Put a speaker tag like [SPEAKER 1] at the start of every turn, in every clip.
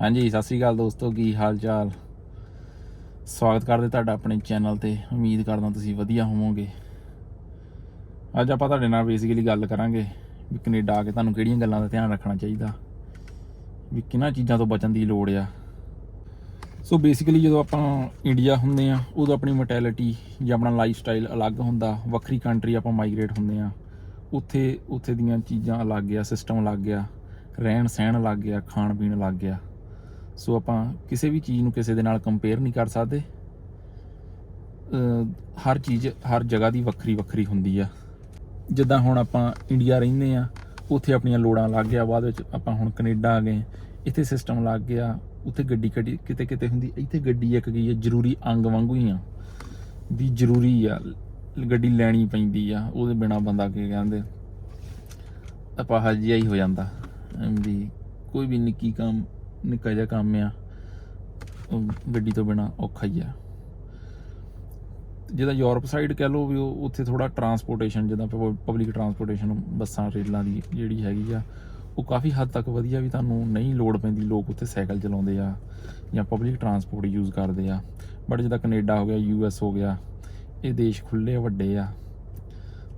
[SPEAKER 1] ਹਾਂਜੀ, ਸਤਿ ਸ੍ਰੀ ਅਕਾਲ ਦੋਸਤੋ, ਕੀ ਹਾਲ ਚਾਲ? ਸਵਾਗਤ ਕਰਦੇ ਤੁਹਾਡਾ ਆਪਣੇ ਚੈਨਲ ਤੇ। ਉਮੀਦ ਕਰਦਾ ਤੁਸੀਂ ਵਧੀਆ ਹੋਵੋਗੇ। ਅੱਜ ਆਪਾਂ ਤੁਹਾਡੇ ਨਾਲ ਬੇਸਿਕਲੀ ਗੱਲ ਕਰਾਂਗੇ ਵੀ ਕੈਨੇਡਾ ਆ ਕੇ ਤੁਹਾਨੂੰ ਕਿਹੜੀਆਂ ਗੱਲਾਂ ਦਾ ਧਿਆਨ ਰੱਖਣਾ ਚਾਹੀਦਾ, ਵੀ ਕਿਹਨਾਂ ਚੀਜ਼ਾਂ ਤੋਂ ਬਚਣ ਦੀ ਲੋੜ ਆ। ਸੋ ਬੇਸਿਕਲੀ ਜਦੋਂ ਆਪਾਂ ਇੰਡੀਆ ਹੁੰਦੇ ਆ, ਉਦੋਂ ਆਪਣੀ ਮੈਂਟੈਲਿਟੀ ਜਾਂ ਆਪਣਾ ਲਾਈਫ ਸਟਾਈਲ ਅਲੱਗ ਹੁੰਦਾ, ਵੱਖਰੀ ਕੰਟਰੀ ਆਪਾਂ ਮਾਈਗ੍ਰੇਟ ਹੁੰਦੇ ਆ। ਉੱਥੇ ਉੱਥੇ ਦੀਆਂ ਚੀਜ਼ਾਂ ਅਲੱਗ ਆ ਸਿਸਟਮ ਅਲੱਗ ਆ ਰਹਿਣ ਸਹਿਣ ਅਲੱਗ ਆ ਖਾਣ ਪੀਣ ਅਲੱਗ ਆ। ਸੋ ਆਪਾਂ ਕਿਸੇ ਵੀ ਚੀਜ਼ ਨੂੰ ਕਿਸੇ ਦੇ ਨਾਲ ਕੰਪੇਅਰ ਨਹੀਂ ਕਰ ਸਕਦੇ। ਹਰ ਚੀਜ਼, ਹਰ ਜਗ੍ਹਾ ਦੀ ਵੱਖਰੀ ਵੱਖਰੀ ਹੁੰਦੀ ਆ। ਜਿੱਦਾਂ ਹੁਣ ਆਪਾਂ ਇੰਡੀਆ ਰਹਿੰਦੇ ਆ, ਉੱਥੇ ਆਪਣੀਆਂ ਲੋੜਾਂ ਲੱਗ ਗਿਆ, ਬਾਅਦ ਵਿੱਚ ਆਪਾਂ ਹੁਣ ਕੈਨੇਡਾ ਆ ਗਏ। ਇੱਥੇ ਸਿਸਟਮ ਲੱਗ ਗਿਆ, ਉੱਥੇ ਗੱਡੀ ਕੱਢੀ, ਕਿਤੇ ਕਿਤੇ ਹੁੰਦੀ, ਇੱਥੇ ਗੱਡੀ ਇੱਕ ਗਈ ਹੈ ਜ਼ਰੂਰੀ ਅੰਗ ਵਾਂਗੂ ਹੀ ਆ। ਵੀ ਜ਼ਰੂਰੀ ਆ, ਗੱਡੀ ਲੈਣੀ ਪੈਂਦੀ ਆ, ਉਹਦੇ ਬਿਨਾ ਬੰਦਾ ਕੀ ਕਹਿੰਦੇ? ਆਪਾਂ ਹਾਜੀਆ ਹੀ ਹੋ ਜਾਂਦਾ। ਵੀ ਕੋਈ ਵੀ ਨਿੱਕੀ ਕੰਮ ਨਿੱਕਾ ਜਿਹਾ ਕੰਮ ਆ ਗੱਡੀ ਤੋਂ ਬਿਨਾ ਔਖਾ ਹੀ ਆ। ਜਿਹਦਾ ਯੂਰਪ ਸਾਈਡ ਕਹਿ ਲਓ ਵੀ ਉਹ ਉੱਥੇ ਥੋੜਾ ਟਰਾਂਸਪੋਰਟੇਸ਼ਨ ਜਿੱਦਾਂ ਪਬਲਿਕ ਟਰਾਂਸਪੋਰਟੇਸ਼ਨ ਬੱਸਾਂ, ਰੇਲਾਂ ਦੀ ਜਿਹੜੀ ਹੈਗੀ ਆ, ਉਹ ਕਾਫੀ ਹੱਦ ਤੱਕ ਵਧੀਆ ਵੀ ਤੁਹਾਨੂੰ ਨਹੀਂ ਲੋੜ ਪੈਂਦੀ। ਲੋਕ ਉੱਥੇ ਸਾਈਕਲ ਚਲਾਉਂਦੇ ਆ ਜਾਂ ਪਬਲਿਕ ਟਰਾਂਸਪੋਰਟ ਯੂਜ਼ ਕਰਦੇ ਆ। ਬਟ ਜਿੱਦਾਂ ਕੈਨੇਡਾ ਹੋ ਗਿਆ ਯੂਐਸ ਹੋ ਗਿਆ, ਇਹ ਦੇਸ਼ ਖੁੱਲੇ ਵੱਡੇ ਆ।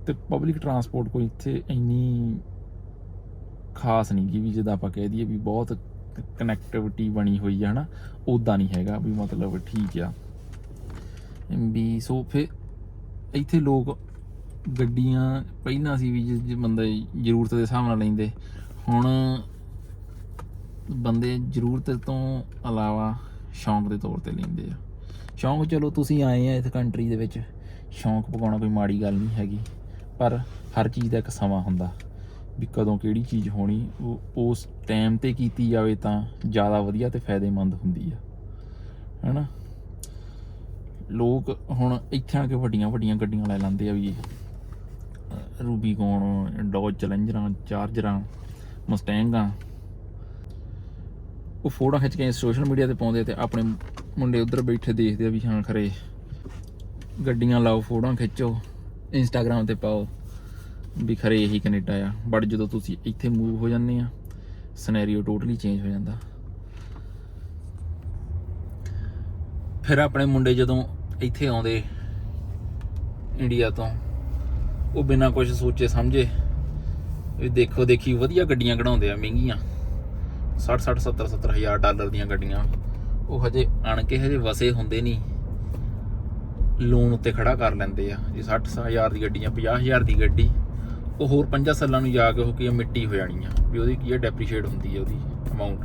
[SPEAKER 1] ਤੇ ਪਬਲਿਕ ਟਰਾਂਸਪੋਰਟ ਕੋਈ ਇੱਥੇ ਇੰਨੀ ਖਾਸ ਨਹੀਂ ਕਿ ਵੀ ਜਿੱਦਾਂ ਆਪਾਂ ਕਹਿ ਦਈਏ ਵੀ ਬਹੁਤ ਕਨੈਕਟੀਵਿਟੀ ਬਣੀ ਹੋਈ ਆ, ਹਨਾ? ਉਦਾਂ ਨਹੀਂ ਹੈਗਾ ਵੀ ਮਤਲਬ ਠੀਕ ਆ। ਵੀ ਸੋ ਫਿਰ ਇੱਥੇ ਲੋਕ ਗੱਡੀਆਂ ਪਹਿਲਾਂ ਸੀ ਵੀ ਜਿਸ ਜੇ ਬੰਦਾ ਜ਼ਰੂਰਤ ਦੇ ਹਿਸਾਬ ਨਾਲ ਲੈਂਦੇ, ਹੁਣ ਬੰਦੇ ਜ਼ਰੂਰਤ ਤੋਂ ਇਲਾਵਾ ਸ਼ੌਂਕ ਦੇ ਤੌਰ ਤੇ ਲੈਂਦੇ ਆ। ਸ਼ੌਂਕ ਚਲੋ ਤੁਸੀਂ ਆਏ ਆ ਇਸ ਕੰਟਰੀ ਦੇ ਵਿੱਚ, ਸ਼ੌਂਕ ਪਕਾਉਣਾ ਕੋਈ ਮਾੜੀ ਗੱਲ ਨਹੀਂ ਹੈਗੀ, ਪਰ ਹਰ ਚੀਜ਼ ਦਾ ਇੱਕ ਸਮਾਂ ਹੁੰਦਾ। ਵੀ ਕਦੋਂ ਕਿਹੜੀ ਚੀਜ਼ ਹੋਣੀ, ਉਹ, ਉਸ ਟਾਈਮ ਤੇ ਕੀਤੀ ਜਾਵੇ ਤਾਂ ਜ਼ਿਆਦਾ ਵਧੀਆ ਤੇ ਫਾਇਦੇਮੰਦ ਹੁੰਦੀ ਆ। ਹੈਨਾ? ਲੋਕ ਹੁਣ ਇੱਥੇ ਆ ਕੇ ਵੱਡੀਆਂ ਵੱਡੀਆਂ ਗੱਡੀਆਂ ਲੈ ਲੈਂਦੇ ਆ ਵੀ ਰੂਬੀਕੌਨ, ਡੋਜ ਚੈਲੰਜਰਾਂ, ਚਾਰਜਰਾਂ, ਮਸਟੈਂਗਾਂ। ਉਹ ਫੋਟੋ ਖਿੱਚ ਕੇ ਸੋਸ਼ਲ ਮੀਡੀਆ ਤੇ ਪਾਉਂਦੇ ਤੇ ਆਪਣੇ ਮੁੰਡੇ ਉਧਰ ਬੈਠੇ ਦੇਖਦੇ ਆ ਵੀ ਹਾਂ ਖਰੇ ਗੱਡੀਆਂ ਲਾਓ, ਫੋਟੋਆਂ ਖਿੱਚੋ ਇੰਸਟਾਗ੍ਰam ਤੇ ਪਾਓ। ਵੀ ਖਰੇ ਇਹੀ ਕੈਨੇਡਾ ਆ। ਬਟ ਜਦੋਂ ਤੁਸੀਂ ਇੱਥੇ ਮੂਵ ਹੋ ਜਾਂਦੇ ਆ ਸਿਨੈਰੀਓ ਟੋਟਲੀ ਚੇਂਜ ਹੋ ਜਾਂਦਾ। ਫਿਰ ਆਪਣੇ ਮੁੰਡੇ ਜਦੋਂ ਇੱਥੇ ਆਉਂਦੇ ਇੰਡੀਆ ਤੋਂ, ਉਹ ਬਿਨਾਂ ਕੁਝ ਸੋਚੇ ਸਮਝੇ ਵੀ ਦੇਖੋ ਦੇਖੀ ਵਧੀਆ ਗੱਡੀਆਂ ਕਢਾਉਂਦੇ ਆ, ਮਹਿੰਗੀਆਂ। 60 60 70 70 ਹਜ਼ਾਰ ਡਾਲਰ ਦੀਆਂ ਗੱਡੀਆਂ। ਉਹ ਹਜੇ ਅਣ ਕੇ ਹਜੇ ਵਸੇ ਹੁੰਦੇ ਨਹੀਂ। ਲੋਨ ਉੱਤੇ ਖੜਾ ਕਰ ਲੈਂਦੇ ਆ। ਜੇ 60 ਹਜ਼ਾਰ ਦੀ ਗੱਡੀ ਆ 50 ਹਜ਼ਾਰ ਦੀ ਗੱਡੀ ਉਹ ਹੋਰ 5 ਸਾਲਾਂ ਨੂੰ ਜਾ ਕੇ ਉਹ ਕੀ ਆ, ਮਿੱਟੀ ਹੋ ਜਾਣੀ ਆ ਵੀ ਉਹਦੀ ਕੀ ਆ ਡੈਪਰੀਸ਼ੀਏਟ ਹੁੰਦੀ ਆ ਉਹਦੀ ਅਮਾਉਂਟ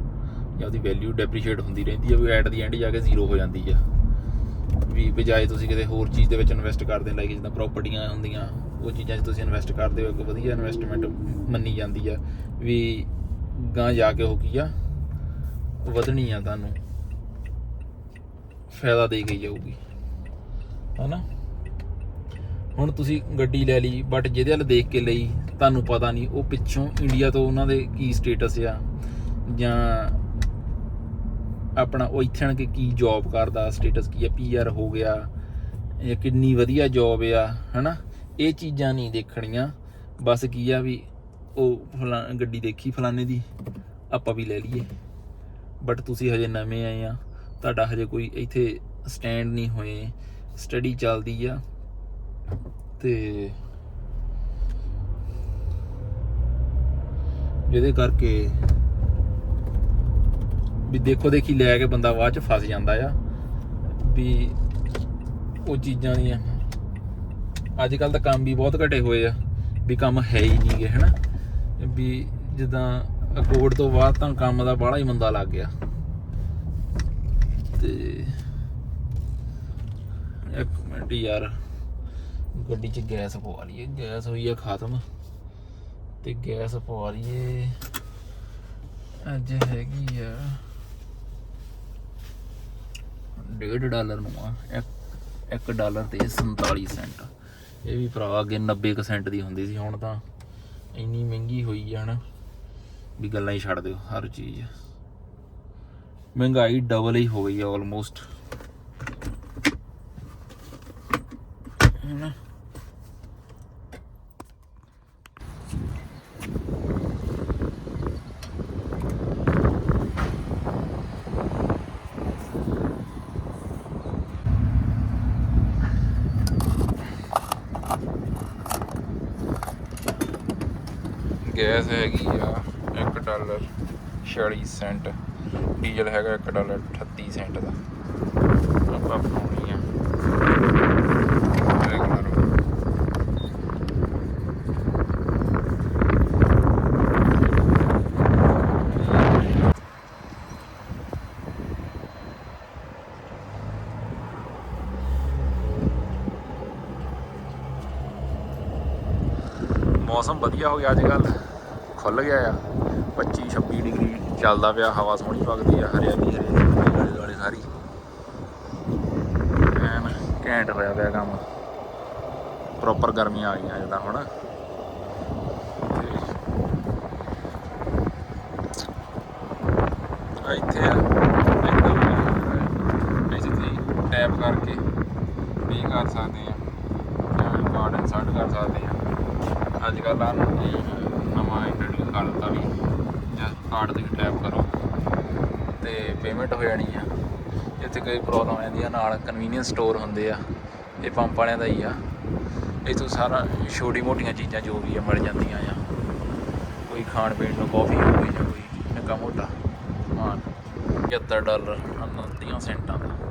[SPEAKER 1] ਜਾਂ ਉਹਦੀ ਵੈਲਿਊ ਡੈਪਰੀਸ਼ੀਏਟ ਹੁੰਦੀ ਰਹਿੰਦੀ ਆ ਵੀ ਐਟ ਦੀ ਐਂਡ ਜਾ ਕੇ ਜ਼ੀਰੋ ਹੋ ਜਾਂਦੀ ਆ। ਵੀ ਬਜਾਏ ਤੁਸੀਂ ਕਿਤੇ ਹੋਰ ਚੀਜ਼ ਦੇ ਵਿੱਚ ਇਨਵੈਸਟ ਕਰਦੇ ਲਾਈਕ ਜਿੱਦਾਂ ਪ੍ਰਾਪਰਟੀਆਂ ਹੁੰਦੀਆਂ ਉਹ ਚੀਜ਼ਾਂ 'ਚ ਤੁਸੀਂ ਇਨਵੈਸਟ ਕਰਦੇ ਹੋ ਇੱਕ ਵਧੀਆ ਇਨਵੈਸਟਮੈਂਟ ਮੰਨੀ ਜਾਂਦੀ ਆ ਵੀ ਗਾਂ ਜਾ ਕੇ ਉਹ ਕੀ ਆ ਵਧਣੀ ਆ ਤੁਹਾਨੂੰ ਫਾਇਦਾ ਦੇ ਗਈ ਜਾਊਗੀ। ਹਨਾ? ਹੁਣ ਤੁਸੀਂ ਗੱਡੀ ਲੈ ਲਈ ਬਟ ਜਿਹਦੇ ਵੱਲ ਦੇਖ ਕੇ ਲਈ, ਤੁਹਾਨੂੰ ਪਤਾ ਨਹੀਂ, ਉਹ ਪਿੱਛੋਂ ਇੰਡੀਆ ਤੋਂ ਉਹਨਾਂ ਦੇ ਕੀ ਸਟੇਟਸ ਆ? ਜਾਂ ਆਪਣਾ ਉਹ ਇੱਥੇ ਆਣ ਕੇ ਕੀ ਜੌਬ ਕਰਦਾ ਸਟੇਟਸ ਕੀ ਆ? ਪੀਆਰ ਹੋ ਗਿਆ ਜਾਂ ਕਿੰਨੀ ਵਧੀਆ ਜੌਬ ਆ, ਹਨਾ? ਇਹ ਚੀਜ਼ਾਂ ਨਹੀਂ ਦੇਖਣੀਆਂ। ਬਸ ਕੀ ਆ ਵੀ ਉਹ ਫਲਾ, ਗੱਡੀ ਦੇਖੀ ਫਲਾਣੇ ਦੀ, ਆਪਾਂ ਵੀ ਲੈ ਲਈਏ। ਬਟ ਤੁਸੀਂ ਹਜੇ ਨਵੇਂ ਆਏ ਆ, ਤੁਹਾਡਾ ਹਜੇ ਕੋਈ ਇੱਥੇ ਸਟੈਂਡ ਨਹੀਂ ਹੋਏ ਸਟੱਡੀ ਚੱਲਦੀ ਆ। ਤੇ ਜਿਹਦੇ ਕਰਕੇ ਵੀ ਦੇਖੋ ਦੇਖੀ ਲੈ ਕੇ ਬੰਦਾ ਬਾਅਦ ਚ ਫਸ ਜਾਂਦਾ ਆ, ਵੀ ਉਹ ਚੀਜ਼ਾਂ ਦੀਆਂ ਅੱਜ ਕੱਲ ਤਾਂ ਕੰਮ ਵੀ ਬਹੁਤ ਘਟੇ ਹੋਏ ਆ, ਵੀ ਕੰਮ ਹੈ ਹੀ ਨਹੀਂ ਨਹੀਂਗੇ ਹਨਾ? ਵੀ ਜਿੱਦਾਂ ਅਕੋਰਡ ਤੋਂ ਬਾਅਦ ਤਾਂ ਕੰਮ ਦਾ ਬਾਹਲਾ ਹੀ ਮੰਦਾ ਲੱਗ ਗਿਆ। ਤੇ ਇੱਕ ਮਿੰਟ ਯਾਰ। ਗੱਡੀ 'ਚ ਗੈਸ ਪਵਾ ਲਈਏ, ਗੈਸ ਹੋਈ ਆ ਖਤਮ ਤੇ ਗੈਸ ਪਵਾ ਲਈਏ। ਅੱਜ ਹੈਗੀ ਆ 1.5 ਡਾਲਰ ਨੂੰ ਆ 1 ਡਾਲਰ ਤੇ 47 ਸੈਂਟ। ਇਹ ਵੀ ਭਰਾ ਅੱਗੇ 90 ਕੁ ਸੈਂਟ ਦੀ ਹੁੰਦੀ ਸੀ, ਹੁਣ ਤਾਂ ਇੰਨੀ ਮਹਿੰਗੀ ਹੋਈ ਆ ਨਾ ਵੀ ਗੱਲਾਂ ਹੀ ਛੱਡ ਦਿਓ, ਹਰ ਚੀਜ਼। ਮਹਿੰਗਾਈ ਡਬਲ ਹੀ ਹੋ ਗਈ ਆ ਆਲਮੋਸਟ ਹਨਾ ਗੈਸ ਹੈਗੀ ਆ 1 ਡਾਲਰ 46 ਸੈਂਟ, ਡੀਜ਼ਲ ਹੈਗਾ 1 ਡਾਲਰ 38 ਸੈਂਟ ਦਾ। ਆਪਾਂ ਪਾਉਣੀ ਆ। ਮੌਸਮ ਵਧੀਆ ਹੋ ਗਿਆ ਅੱਜ ਕੱਲ੍ਹ। ਖੁੱਲ ਗਿਆ ਆ। 25 26 ਡਿਗਰੀ ਚੱਲਦਾ ਪਿਆ, ਹਵਾ ਸੋਹਣੀ ਵਗਦੀ ਆ, ਹਰਿਆਲੀ ਹਰਿਆਲੀ ਆਲੇ ਦੁਆਲੇ ਸਾਰੀ। ਐਨ ਘੈਂਟ ਹੋਇਆ ਪਿਆ ਕੰਮ। ਪ੍ਰੋਪਰ ਗਰਮੀਆਂ ਆ ਗਈਆਂ ਜਿੱਦਾਂ ਹੁਣ ਤੇ ਇੱਥੇ ਆ ਇੱਥੇ ਤੁਸੀਂ ਟੈਪ ਕਰਕੇ ਵੀ ਕਰ ਸਕਦੇ ਆ ਜਾਂ ਕਾਰਡ ਇਨਸਰਟ ਕਰ ਸਕਦੇ ਆ ਅੱਜ ਕੱਲ੍ਹ ਆ ਨਵਾਂ ਇੰਟਰੋਡਿਊਸ ਕਰ ਦਿੱਤਾ ਵੀ ਜਾਂ ਕਾਰਡ ਤੇ ਟੈਪ ਕਰੋ। ਤੇ ਪੇਮੈਂਟ ਹੋ ਜਾਣੀ ਆ। ਇੱਥੇ ਕੋਈ ਪ੍ਰੋਬਲਮ ਆਉਂਦੀ ਆ ਨਾਲ ਕਨਵੀਨੀਅੰਸ ਸਟੋਰ ਹੁੰਦੇ ਆ। ਇਹ ਪੰਪ ਵਾਲਿਆਂ ਦਾ ਹੀ ਆ। ਇੱਥੋਂ ਸਾਰਾ ਛੋਟੀ ਮੋਟੀਆਂ ਚੀਜ਼ਾਂ ਜੋ ਵੀ ਆ, ਮਿਲ ਜਾਂਦੀਆਂ ਆ। ਕੋਈ ਖਾਣ ਪੀਣ ਨੂੰ ਕਾਫੀ ਹੋ ਜਾਂ ਕੋਈ ਨਿੱਕਾ ਮੋਟਾ ਸਮਾਨ। 75 ਡਾਲਰ 29 ਸੈਂਟਾਂ ਦਾ।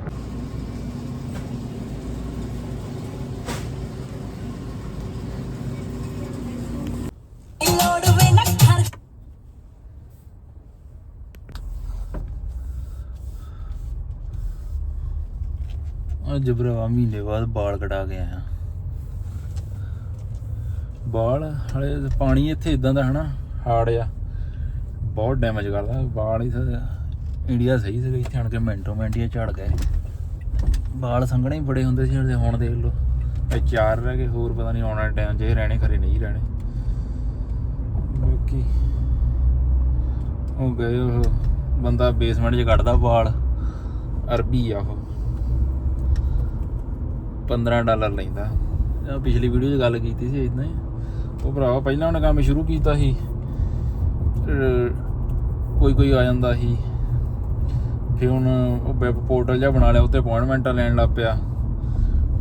[SPEAKER 1] ਅੱਜ ਮਹੀਨੇ ਬਾਅਦ ਬਾਲ ਕਟਾ ਕੇ ਆਇਆ। ਵਾਲ ਹਲੇ ਪਾਣੀ ਇੱਥੇ ਇਦਾਂ ਦਾ ਹਨਾ, ਹਾਰਡ ਆ। ਬਹੁਤ ਡੈਮੇਜ ਕਰਦਾ। ਬਾਲ ਹੀ ਇੰਡੀਆ ਸਹੀ ਸੀ ਇੱਥੇ, ਆਣ ਕੇ ਮਿੰਟੋ ਮਿੰਟ ਹੀ ਝੜ ਗਏ। ਬਾਲ ਸੰਘਣੇ ਹੀ ਬੜੇ ਹੁੰਦੇ ਸੀ ਹੁਣ ਦੇਖ ਲਓ। ਇਹ ਚਾਰ ਰਹਿ ਗਏ, ਹੋਰ ਪਤਾ ਨਹੀਂ ਆਉਣ ਵਾਲੇ ਟਾਈਮ ਜੇ ਰਹਿਣੇ ਖਰੇ ਨਹੀਂ ਰਹਿਣੇ। ਬਾਕੀ ਉਹ ਗਏ ਉਹ, ਬੰਦਾ ਬੇਸਮੈਂਟ 'ਚ ਕੱਢਦਾ ਵਾਲ ਅਰਬੀ ਆ ਉਹ। 15 ਡਾਲਰ ਲੈਂਦਾ। ਆਹ ਪਿਛਲੀ ਵੀਡੀਓ 'ਚ ਗੱਲ ਕੀਤੀ ਸੀ ਇਦਾਂ ਹੀ। ਉਹ ਭਰਾਵਾ ਪਹਿਲਾਂ ਉਹਨੇ ਕੰਮ ਸ਼ੁਰੂ ਕੀਤਾ ਸੀ। ਕੋਈ ਕੋਈ ਆ ਜਾਂਦਾ ਸੀ। ਫਿਰ ਹੁਣ ਉਹ ਵੈਬ ਪੋਰਟਲ ਜਿਹਾ ਬਣਾ ਲਿਆ ਉੱਤੇ ਅਪਾਇੰਟਮੈਂਟਾਂ ਲੈਣ ਲੱਗ ਪਿਆ।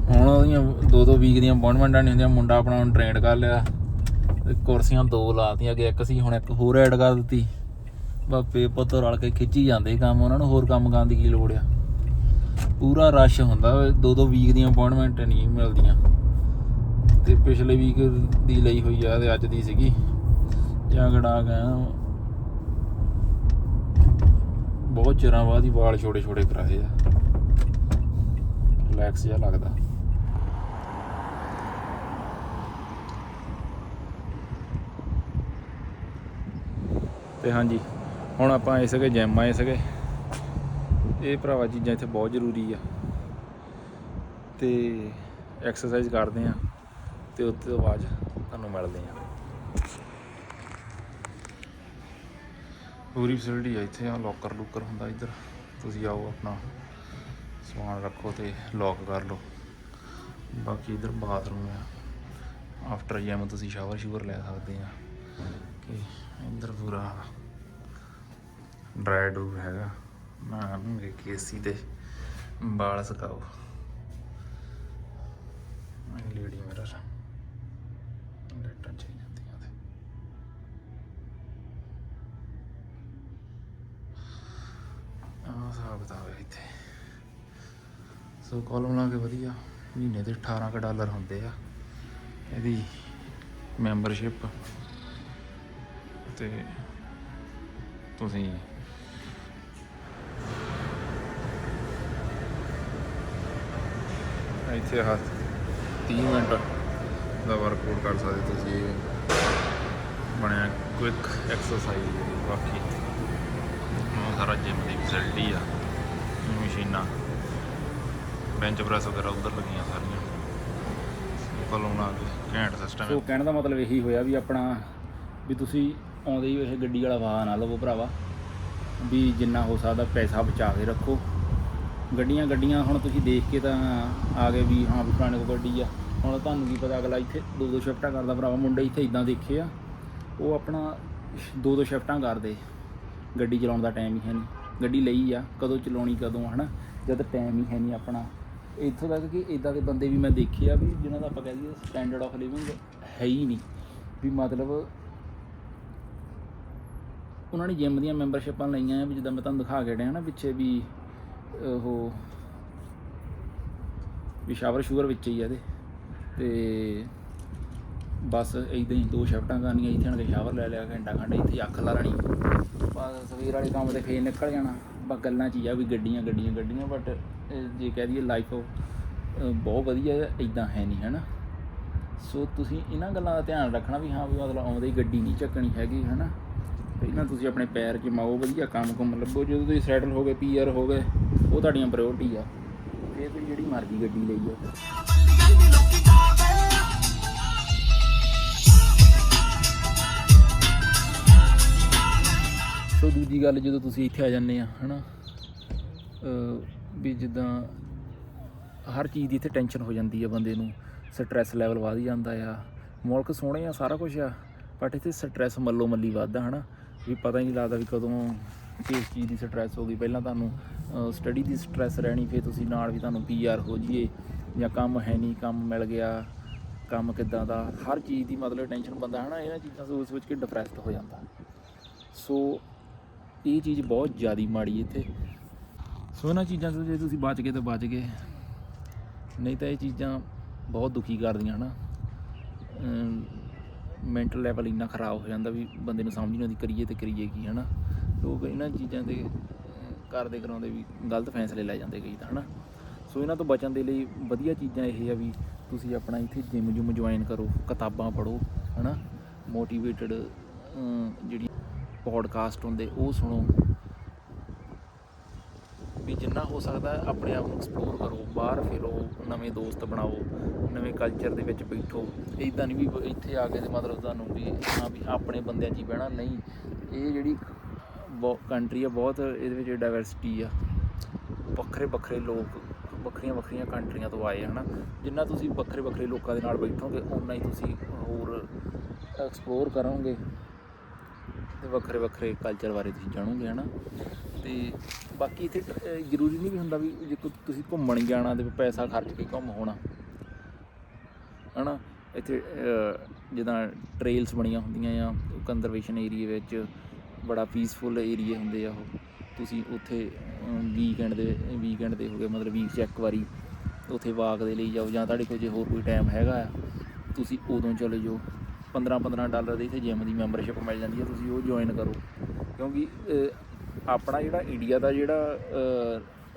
[SPEAKER 1] ਹੁਣ ਉਹਦੀਆਂ ਦੋ ਦੋ ਵੀਕ ਦੀਆਂ ਅਪਾਇੰਟਮੈਂਟਾਂ ਨਹੀਂ ਹੁੰਦੀਆਂ ਮੁੰਡਾ ਆਪਣਾ ਹੁਣ ਟ੍ਰੇਨਡ ਕਰ ਲਿਆ। ਕੁਰਸੀਆਂ ਦੋ ਲਾਤੀਆਂ ਅੱਗੇ ਇੱਕ ਸੀ ਹੁਣ ਇੱਕ ਹੋਰ ਐਡ ਕਰ ਦਿੱਤੀ। ਬਾਪੇ ਪੁੱਤ ਰਲ ਕੇ ਖਿੱਚੀ ਜਾਂਦੇ ਕੰਮ ਉਹਨਾਂ ਨੂੰ ਹੋਰ ਕੰਮ ਕਰਨ ਦੀ ਕੀ ਲੋੜ ਆ? ਪੂਰਾ ਰਸ਼ ਹੁੰਦਾ ਦੋ ਦੋ ਵੀਕ ਦੀਆਂ ਅਪਾਇੰਟਮੈਂਟ ਨਹੀਂ ਮਿਲਦੀਆਂ। ਤੇ ਪਿਛਲੇ ਵੀਕ ਦੀ ਲਈ ਹੋਈ ਆ ਤੇ ਅੱਜ ਦੀ ਸੀਗੀ। ਜਾਂ ਗਿਆ ਬਹੁਤ ਚਿਰਾਂ ਬਾਅਦ ਹੀ ਵਾਲ ਛੋਟੇ ਛੋਟੇ ਕਰਾਏ ਆ। ਰਿਲੈਕਸ ਜਿਹਾ ਲੱਗਦਾ। ਤੇ ਹਾਂਜੀ, ਹੁਣ ਆਪਾਂ ਆਏ ਸੀਗੇ ਜਿਮ ਆਏ ਸੀਗੇ। ਇਹ ਭਰਾਵਾ ਚੀਜ਼ਾਂ ਇੱਥੇ ਬਹੁਤ ਜ਼ਰੂਰੀ ਆ। ਤੇ ਐਕਸਰਸਾਈਜ਼ ਕਰਦੇ ਆ ਤੇ ਉਸ ਤੋਂ ਬਾਅਦ ਤੁਹਾਨੂੰ ਮਿਲਦੇ ਆ। ਪੂਰੀ ਫੈਸਿਲਿਟੀ ਆ ਇੱਥੇ ਆ ਲੋਕਰ ਲੂਕਰ ਹੁੰਦਾ ਇੱਧਰ। ਤੁਸੀਂ ਆਓ ਆਪਣਾ, ਸਮਾਨ ਰੱਖੋ ਤੇ ਲੌਕ ਕਰ ਲਓ। ਬਾਕੀ ਇੱਧਰ ਬਾਥਰੂਮ ਆ। ਆਫਟਰ ਜਿਮ ਤੁਸੀਂ ਸ਼ਾਵਰ ਸ਼ੂਵਰ ਲੈ ਸਕਦੇ ਆ। ਕਿ ਇੱਧਰ ਪੂਰਾ ਡਰਾਈ ਡੂ ਹੈਗਾ। ਨਾ ਮੇਰੇ ਕੇਸੀ ਤੇ ਵਾਲ ਸੁਕਾਓ। ਲੇਡੀ ਮਿਰਰ ਲੈਟਾਂ ਚਾਹੀ ਜਾਂਦੀਆਂ ਤੇ ਆਹ ਹਿਸਾਬ ਕਿਤਾਬ ਇੱਥੇ। ਸੋ ਕਾਲਮ ਲਾ ਕੇ ਵਧੀਆ। ਮਹੀਨੇ ਦੇ 18 ਕੁ ਡਾਲਰ ਹੁੰਦੇ ਆ। ਇਹਦੀ ਮੈਂਬਰਸ਼ਿਪ ਤੇ ਤੁਸੀਂ ਇੱਥੇ ਆਹ 30 ਮਿੰਟ ਦਾ ਵਰਕਆਊਟ ਕਰ ਸਕਦੇ ਤੁਸੀਂ। ਇਹ ਬਣਿਆ ਕੁਇਕ ਐਕਸਰਸਾਈਜ਼ ਬਾਕੀ। ਉਹ ਸਾਰਾ ਜਿਮ ਦੀ ਫੈਸਿਲਿਟੀ ਆ ਮਸ਼ੀਨਾਂ। ਬੈਂਚ ਪ੍ਰੈਸ ਵਗੈਰਾ ਉਧਰ ਲੱਗੀਆਂ ਸਾਰੀਆਂ। ਕੋਲੋਂ ਆ ਕੇ ਘੈਂਟ ਸਿਸਟਮ
[SPEAKER 2] ਸੋ ਕਹਿਣ ਦਾ ਮਤਲਬ ਇਹੀ ਹੋਇਆ ਵੀ ਆਪਣਾ ਵੀ ਤੁਸੀਂ ਆਉਂਦੇ ਹੀ ਇਹ ਗੱਡੀ ਵਾਲਾ ਵਾਹਨ ਨਾ ਲਵੋ ਭਰਾਵਾ। ਵੀ ਜਿੰਨਾ ਹੋ ਸਕਦਾ ਪੈਸਾ ਬਚਾ ਕੇ ਰੱਖੋ। ਗੱਡੀਆਂ ਗੱਡੀਆਂ ਹੁਣ ਤੁਸੀਂ ਦੇਖ ਕੇ ਤਾਂ ਆ ਗਏ ਵੀ ਹਾਂ ਵੀ ਪੁਰਾਣੇ ਕੋਲ ਗੱਡੀ ਆ। ਹੁਣ ਤੁਹਾਨੂੰ ਕੀ ਪਤਾ ਅਗਲਾ ਇੱਥੇ ਦੋ ਦੋ ਸ਼ਿਫਟਾਂ ਕਰਦਾ ਭਰਾਵਾ, ਮੁੰਡੇ ਇੱਥੇ ਇਦਾਂ ਦੇਖੇ ਆ। ਉਹ ਆਪਣਾ ਦੋ ਦੋ ਸ਼ਿਫਟਾਂ ਕਰਦੇ। ਗੱਡੀ ਚਲਾਉਣ ਦਾ ਟਾਈਮ ਹੀ ਹੈ ਨਹੀਂ। ਗੱਡੀ ਲਈ ਆ, ਕਦੋਂ ਚਲਾਉਣੀ, ਕਦੋਂ ਹਨਾ, ਜਦ ਟਾਈਮ ਹੀ ਹੈ ਨਹੀਂ ਆਪਣਾ। ਇੱਥੋਂ ਤੱਕ ਕਿ ਇਦਾਂ ਦੇ ਬੰਦੇ ਵੀ ਮੈਂ ਦੇਖੇ ਆ ਵੀ ਜਿਨ੍ਹਾਂ ਦਾ ਆਪਾਂ ਕਹਿ ਦਈਏ ਸਟੈਂਡਰਡ ਆਫ ਲਿਵਿੰਗ ਹੈ ਹੀ ਨਹੀਂ। ਵੀ ਮਤਲਬ
[SPEAKER 1] ਉਹਨਾਂ ਨੇ ਜਿਮ ਦੀਆਂ ਮੈਂਬਰਸ਼ਿਪਾਂ ਲਈਆਂ ਆ ਵੀ ਜਿੱਦਾਂ ਮੈਂ ਤੁਹਾਨੂੰ ਦਿਖਾ ਕੇ ਡਿਆ ਨਾ ਪਿੱਛੇ ਵੀ ਉਹ ਵੀ ਸ਼ਾਵਰ ਸ਼ੂਗਰ ਵਿੱਚ ਹੀ ਆ ਇਹਦੇ। ਤੇ ਬਸ ਇਦਾਂ ਹੀ ਦੋ ਸ਼ਿਫਟਾਂ ਕਰਨੀਆਂ, ਇੱਥੇ ਆਣ ਕੇ ਸ਼ਾਵਰ ਲੈ ਲਿਆ, ਘੰਟਾ ਖੰਡ ਇੱਥੇ ਅੱਖ ਲਾ ਲੈਣੀ। ਬਸ ਸਵੇਰ ਵਾਲੇ ਕੰਮ ਤੇ ਫੇਰ ਨਿਕਲ ਜਾਣਾ। ਬਸ ਗੱਲਾਂ 'ਚ ਹੀ ਆ ਵੀ ਗੱਡੀਆਂ ਗੱਡੀਆਂ ਗੱਡੀਆਂ ਬਟ ਜੇ ਕਹਿ ਦਈਏ ਲਾਈਫ ਬਹੁਤ ਵਧੀਆ ਇਦਾਂ ਹੈ ਨਹੀਂ, ਹੈਨਾ? ਸੋ ਤੁਸੀਂ ਇਹਨਾਂ ਗੱਲਾਂ ਦਾ ਧਿਆਨ ਰੱਖਣਾ ਵੀ ਹਾਂ, ਵੀ ਮਤਲਬ ਆਉਂਦੇ ਹੀ ਗੱਡੀ ਨਹੀਂ ਚੱਕਣੀ ਹੈਗੀ, ਹੈਨਾ? ਪਹਿਲਾਂ ਤੁਸੀਂ ਆਪਣੇ ਪੈਰ ਜਮਾਓ, ਵਧੀਆ ਕੰਮ ਕੁੰਮ ਲੱਭੋ। ਜਦੋਂ ਤੁਸੀਂ ਸੈਟਲ ਹੋ ਗਏ ਪੀਆਰ ਹੋ ਗਏ ਉਹ ਤੁਹਾਡੀਆਂ ਪ੍ਰਾਇੋਰਟੀ ਆ। ਫਿਰ ਤੁਸੀਂ ਜਿਹੜੀ ਮਰਜ਼ੀ ਗੱਡੀ ਲਈ ਜਾਓ। ਸੋ ਦੂਜੀ ਗੱਲ, ਜਦੋਂ ਤੁਸੀਂ ਇੱਥੇ ਆ ਜਾਂਦੇ ਆ, ਹਨਾ, ਅਹ ਵੀ ਜਿੱਦਾਂ ਹਰ ਚੀਜ਼ ਦੀ ਇੱਥੇ ਟੈਨਸ਼ਨ ਹੋ ਜਾਂਦੀ ਆ ਬੰਦੇ ਨੂੰ। ਸਟ੍ਰੈਸ ਲੈਵਲ ਵਧ ਜਾਂਦਾ ਆ। ਮੁਲਕ ਸੋਹਣੇ ਆ, ਸਾਰਾ ਕੁਝ ਆ ਬਟ ਇੱਥੇ ਸਟ੍ਰੈਸ ਮੱਲੋ ਮੱਲੀ ਵੱਧਦਾ, ਹਨਾ। ਵੀ ਪਤਾ ਹੀ ਨਹੀਂ ਲੱਗਦਾ ਵੀ ਕਦੋਂ ਕਿਸ ਚੀਜ਼ ਦੀ ਸਟ੍ਰੈਸ ਹੋ ਗਈ। ਪਹਿਲਾਂ ਤੁਹਾਨੂੰ ਸਟੱਡੀ ਦੀ ਸਟ੍ਰੈਸ ਰਹਿਣੀ, ਫਿਰ ਤੁਸੀਂ ਨਾਲ ਵੀ ਤੁਹਾਨੂੰ ਪੀਆਰ ਹੋ ਜਾਈਏ। ਜਾਂ ਕੰਮ ਹੈ ਨਹੀਂ, ਕੰਮ ਮਿਲ ਗਿਆ, ਕੰਮ ਕਿੱਦਾਂ ਦਾ, ਹਰ ਚੀਜ਼ ਦੀ ਮਤਲਬ ਟੈਨਸ਼ਨ ਬੰਦਾ, ਹਨਾ, ਇਹਨਾਂ ਚੀਜ਼ਾਂ ਸੋਚ ਸੋਚ ਕੇ ਡਿਪਰੈਸਡ ਹੋ ਜਾਂਦਾ। ਸੋ ਇਹ ਚੀਜ਼ ਬਹੁਤ ਜ਼ਿਆਦਾ ਮਾੜੀ ਇੱਥੇ। ਸੋ ਇਹਨਾਂ ਚੀਜ਼ਾਂ ਤੋਂ ਜੇ ਤੁਸੀਂ ਬਚ ਗਏ ਤਾਂ ਬਚ ਗਏ। ਨਹੀਂ ਤਾਂ ਇਹ ਚੀਜ਼ਾਂ ਬਹੁਤ ਦੁਖੀ ਕਰਦੀਆਂ, ਹਨਾ। ਮੈਂਟਲ ਲੈਵਲ ਇੰਨਾ ਖਰਾਬ ਹੋ ਜਾਂਦਾ ਵੀ ਬੰਦੇ ਨੂੰ ਸਮਝ ਨਹੀਂ ਆਉਂਦੀ, ਕਰੀਏ ਤੇ ਕਰੀਏ ਕੀ, ਹਨਾ। ਲੋਕ ਇਹਨਾਂ ਚੀਜ਼ਾਂ ਦੇ ਅਹ, ਕਰਦੇ ਕਰਾਉਂਦੇ ਵੀ ਗਲਤ ਫੈਸਲੇ ਲੈ ਜਾਂਦੇ ਕਈ ਤਾਂ ਹਨਾ? ਸੋ ਇਹਨਾਂ ਤੋਂ ਬਚਣ ਦੇ ਲਈ ਵਧੀਆ ਚੀਜ਼ਾਂ ਇਹ ਆ ਵੀ ਤੁਸੀਂ ਆਪਣਾ ਇੱਥੇ ਜਿਮ ਜੁਮ ਜੁਆਇਨ ਕਰੋ ਕਿਤਾਬਾਂ ਪੜ੍ਹੋ ਹਨਾ? ਮੋਟੀਵੇਟਡ ਜਿਹੜੀ ਪੋਡਕਾਸਟ ਹੁੰਦੇ ਉਹ ਸੁਣੋ। ਵੀ ਜਿੰਨਾ ਹੋ ਸਕਦਾ ਆਪਣੇ ਆਪ ਨੂੰ ਐਕਸਪਲੋਰ ਕਰੋ ਬਾਹਰ ਫਿਰੋ ਨਵੇਂ ਦੋਸਤ ਬਣਾਓ ਨਵੇਂ ਕਲਚਰ ਦੇ ਵਿੱਚ ਬੈਠੋ। ਇਦਾਂ ਨਹੀਂ ਵੀ ਇੱਥੇ ਆ ਕੇ ਤੇ ਮਤਲਬ ਤੁਹਾਨੂੰ ਵੀ ਹਾਂ ਵੀ ਆਪਣੇ ਬੰਦਿਆਂ 'ਚ ਹੀ ਬਹਿਣਾ ਨਹੀਂ। ਇਹ ਜਿਹੜੀ ਕੰਟਰੀ ਆ, ਬਹੁਤ ਇਹਦੇ ਵਿੱਚ ਡਾਇਵਰਸਿਟੀ ਆ। ਵੱਖਰੇ ਵੱਖਰੇ ਲੋਕ, ਵੱਖਰੀਆਂ ਵੱਖਰੀਆਂ ਕੰਟਰੀਆਂ ਤੋਂ ਆਏ ਹਨਾ। ਜਿੰਨਾ ਤੁਸੀਂ ਵੱਖਰੇ ਵੱਖਰੇ ਲੋਕਾਂ ਦੇ ਨਾਲ ਬੈਠੋਗੇ ਉਨਾ ਹੀ ਤੁਸੀਂ ਹੋਰ ਐਕਸਪਲੋਰ ਕਰੋਗੇ ਤੇ ਵੱਖਰੇ ਵੱਖਰੇ ਕਲਚਰ ਬਾਰੇ ਤੁਸੀਂ ਜਾਣੋਗੇ, ਹਨਾ। ਤੇ ਬਾਕੀ ਇੱਥੇ ਜ਼ਰੂਰੀ ਨਹੀਂ ਵੀ ਹੁੰਦਾ ਵੀ ਜੇ ਕੋਈ ਤੁਸੀਂ ਘੁੰਮਣ ਜਾਣਾ ਤੇ ਪੈਸਾ ਖਰਚ ਕੇ ਘੁੰਮ ਹੋਣਾ, ਹਨਾ। ਇੱਥੇ ਜਿੱਦਾਂ ਟ੍ਰੇਲਸ ਬਣੀਆਂ ਹੁੰਦੀਆਂ ਆ ਕੰਜ਼ਰਵੇਸ਼ਨ ਏਰੀਆ ਵਿੱਚ ਬੜਾ ਪੀਸਫੁਲ ਏਰੀਆ ਹੁੰਦੇ ਆ ਉਹ। ਤੁਸੀਂ ਉੱਥੇ ਵੀਕਐਂਡ ਦੇ ਵੀਕਐਂਡ ਦੇ ਹੋਗੇ ਮਤਲਬ ਵੀਕ 'ਚ ਇੱਕ ਵਾਰੀ ਉੱਥੇ ਵਾਕ ਦੇ ਲਈ ਜਾਓ ਜਾਂ ਤੁਹਾਡੇ ਕੋਲ ਜੇ ਹੋਰ ਕੋਈ ਟਾਈਮ ਹੈਗਾ ਆ, ਤੁਸੀਂ ਉਦੋਂ ਚਲੇ ਜਾਓ। 15 15 ਡਾਲਰ ਦੇ ਇੱਥੇ ਜਿਮ ਦੀ ਮੈਂਬਰਸ਼ਿਪ ਮਿਲ ਜਾਂਦੀ ਹੈ ਤੁਸੀਂ ਉਹ ਜੁਆਇਨ ਕਰੋ। ਕਿਉਂਕਿ ਆਪਣਾ ਜਿਹੜਾ ਇੰਡੀਆ ਦਾ ਜਿਹੜਾ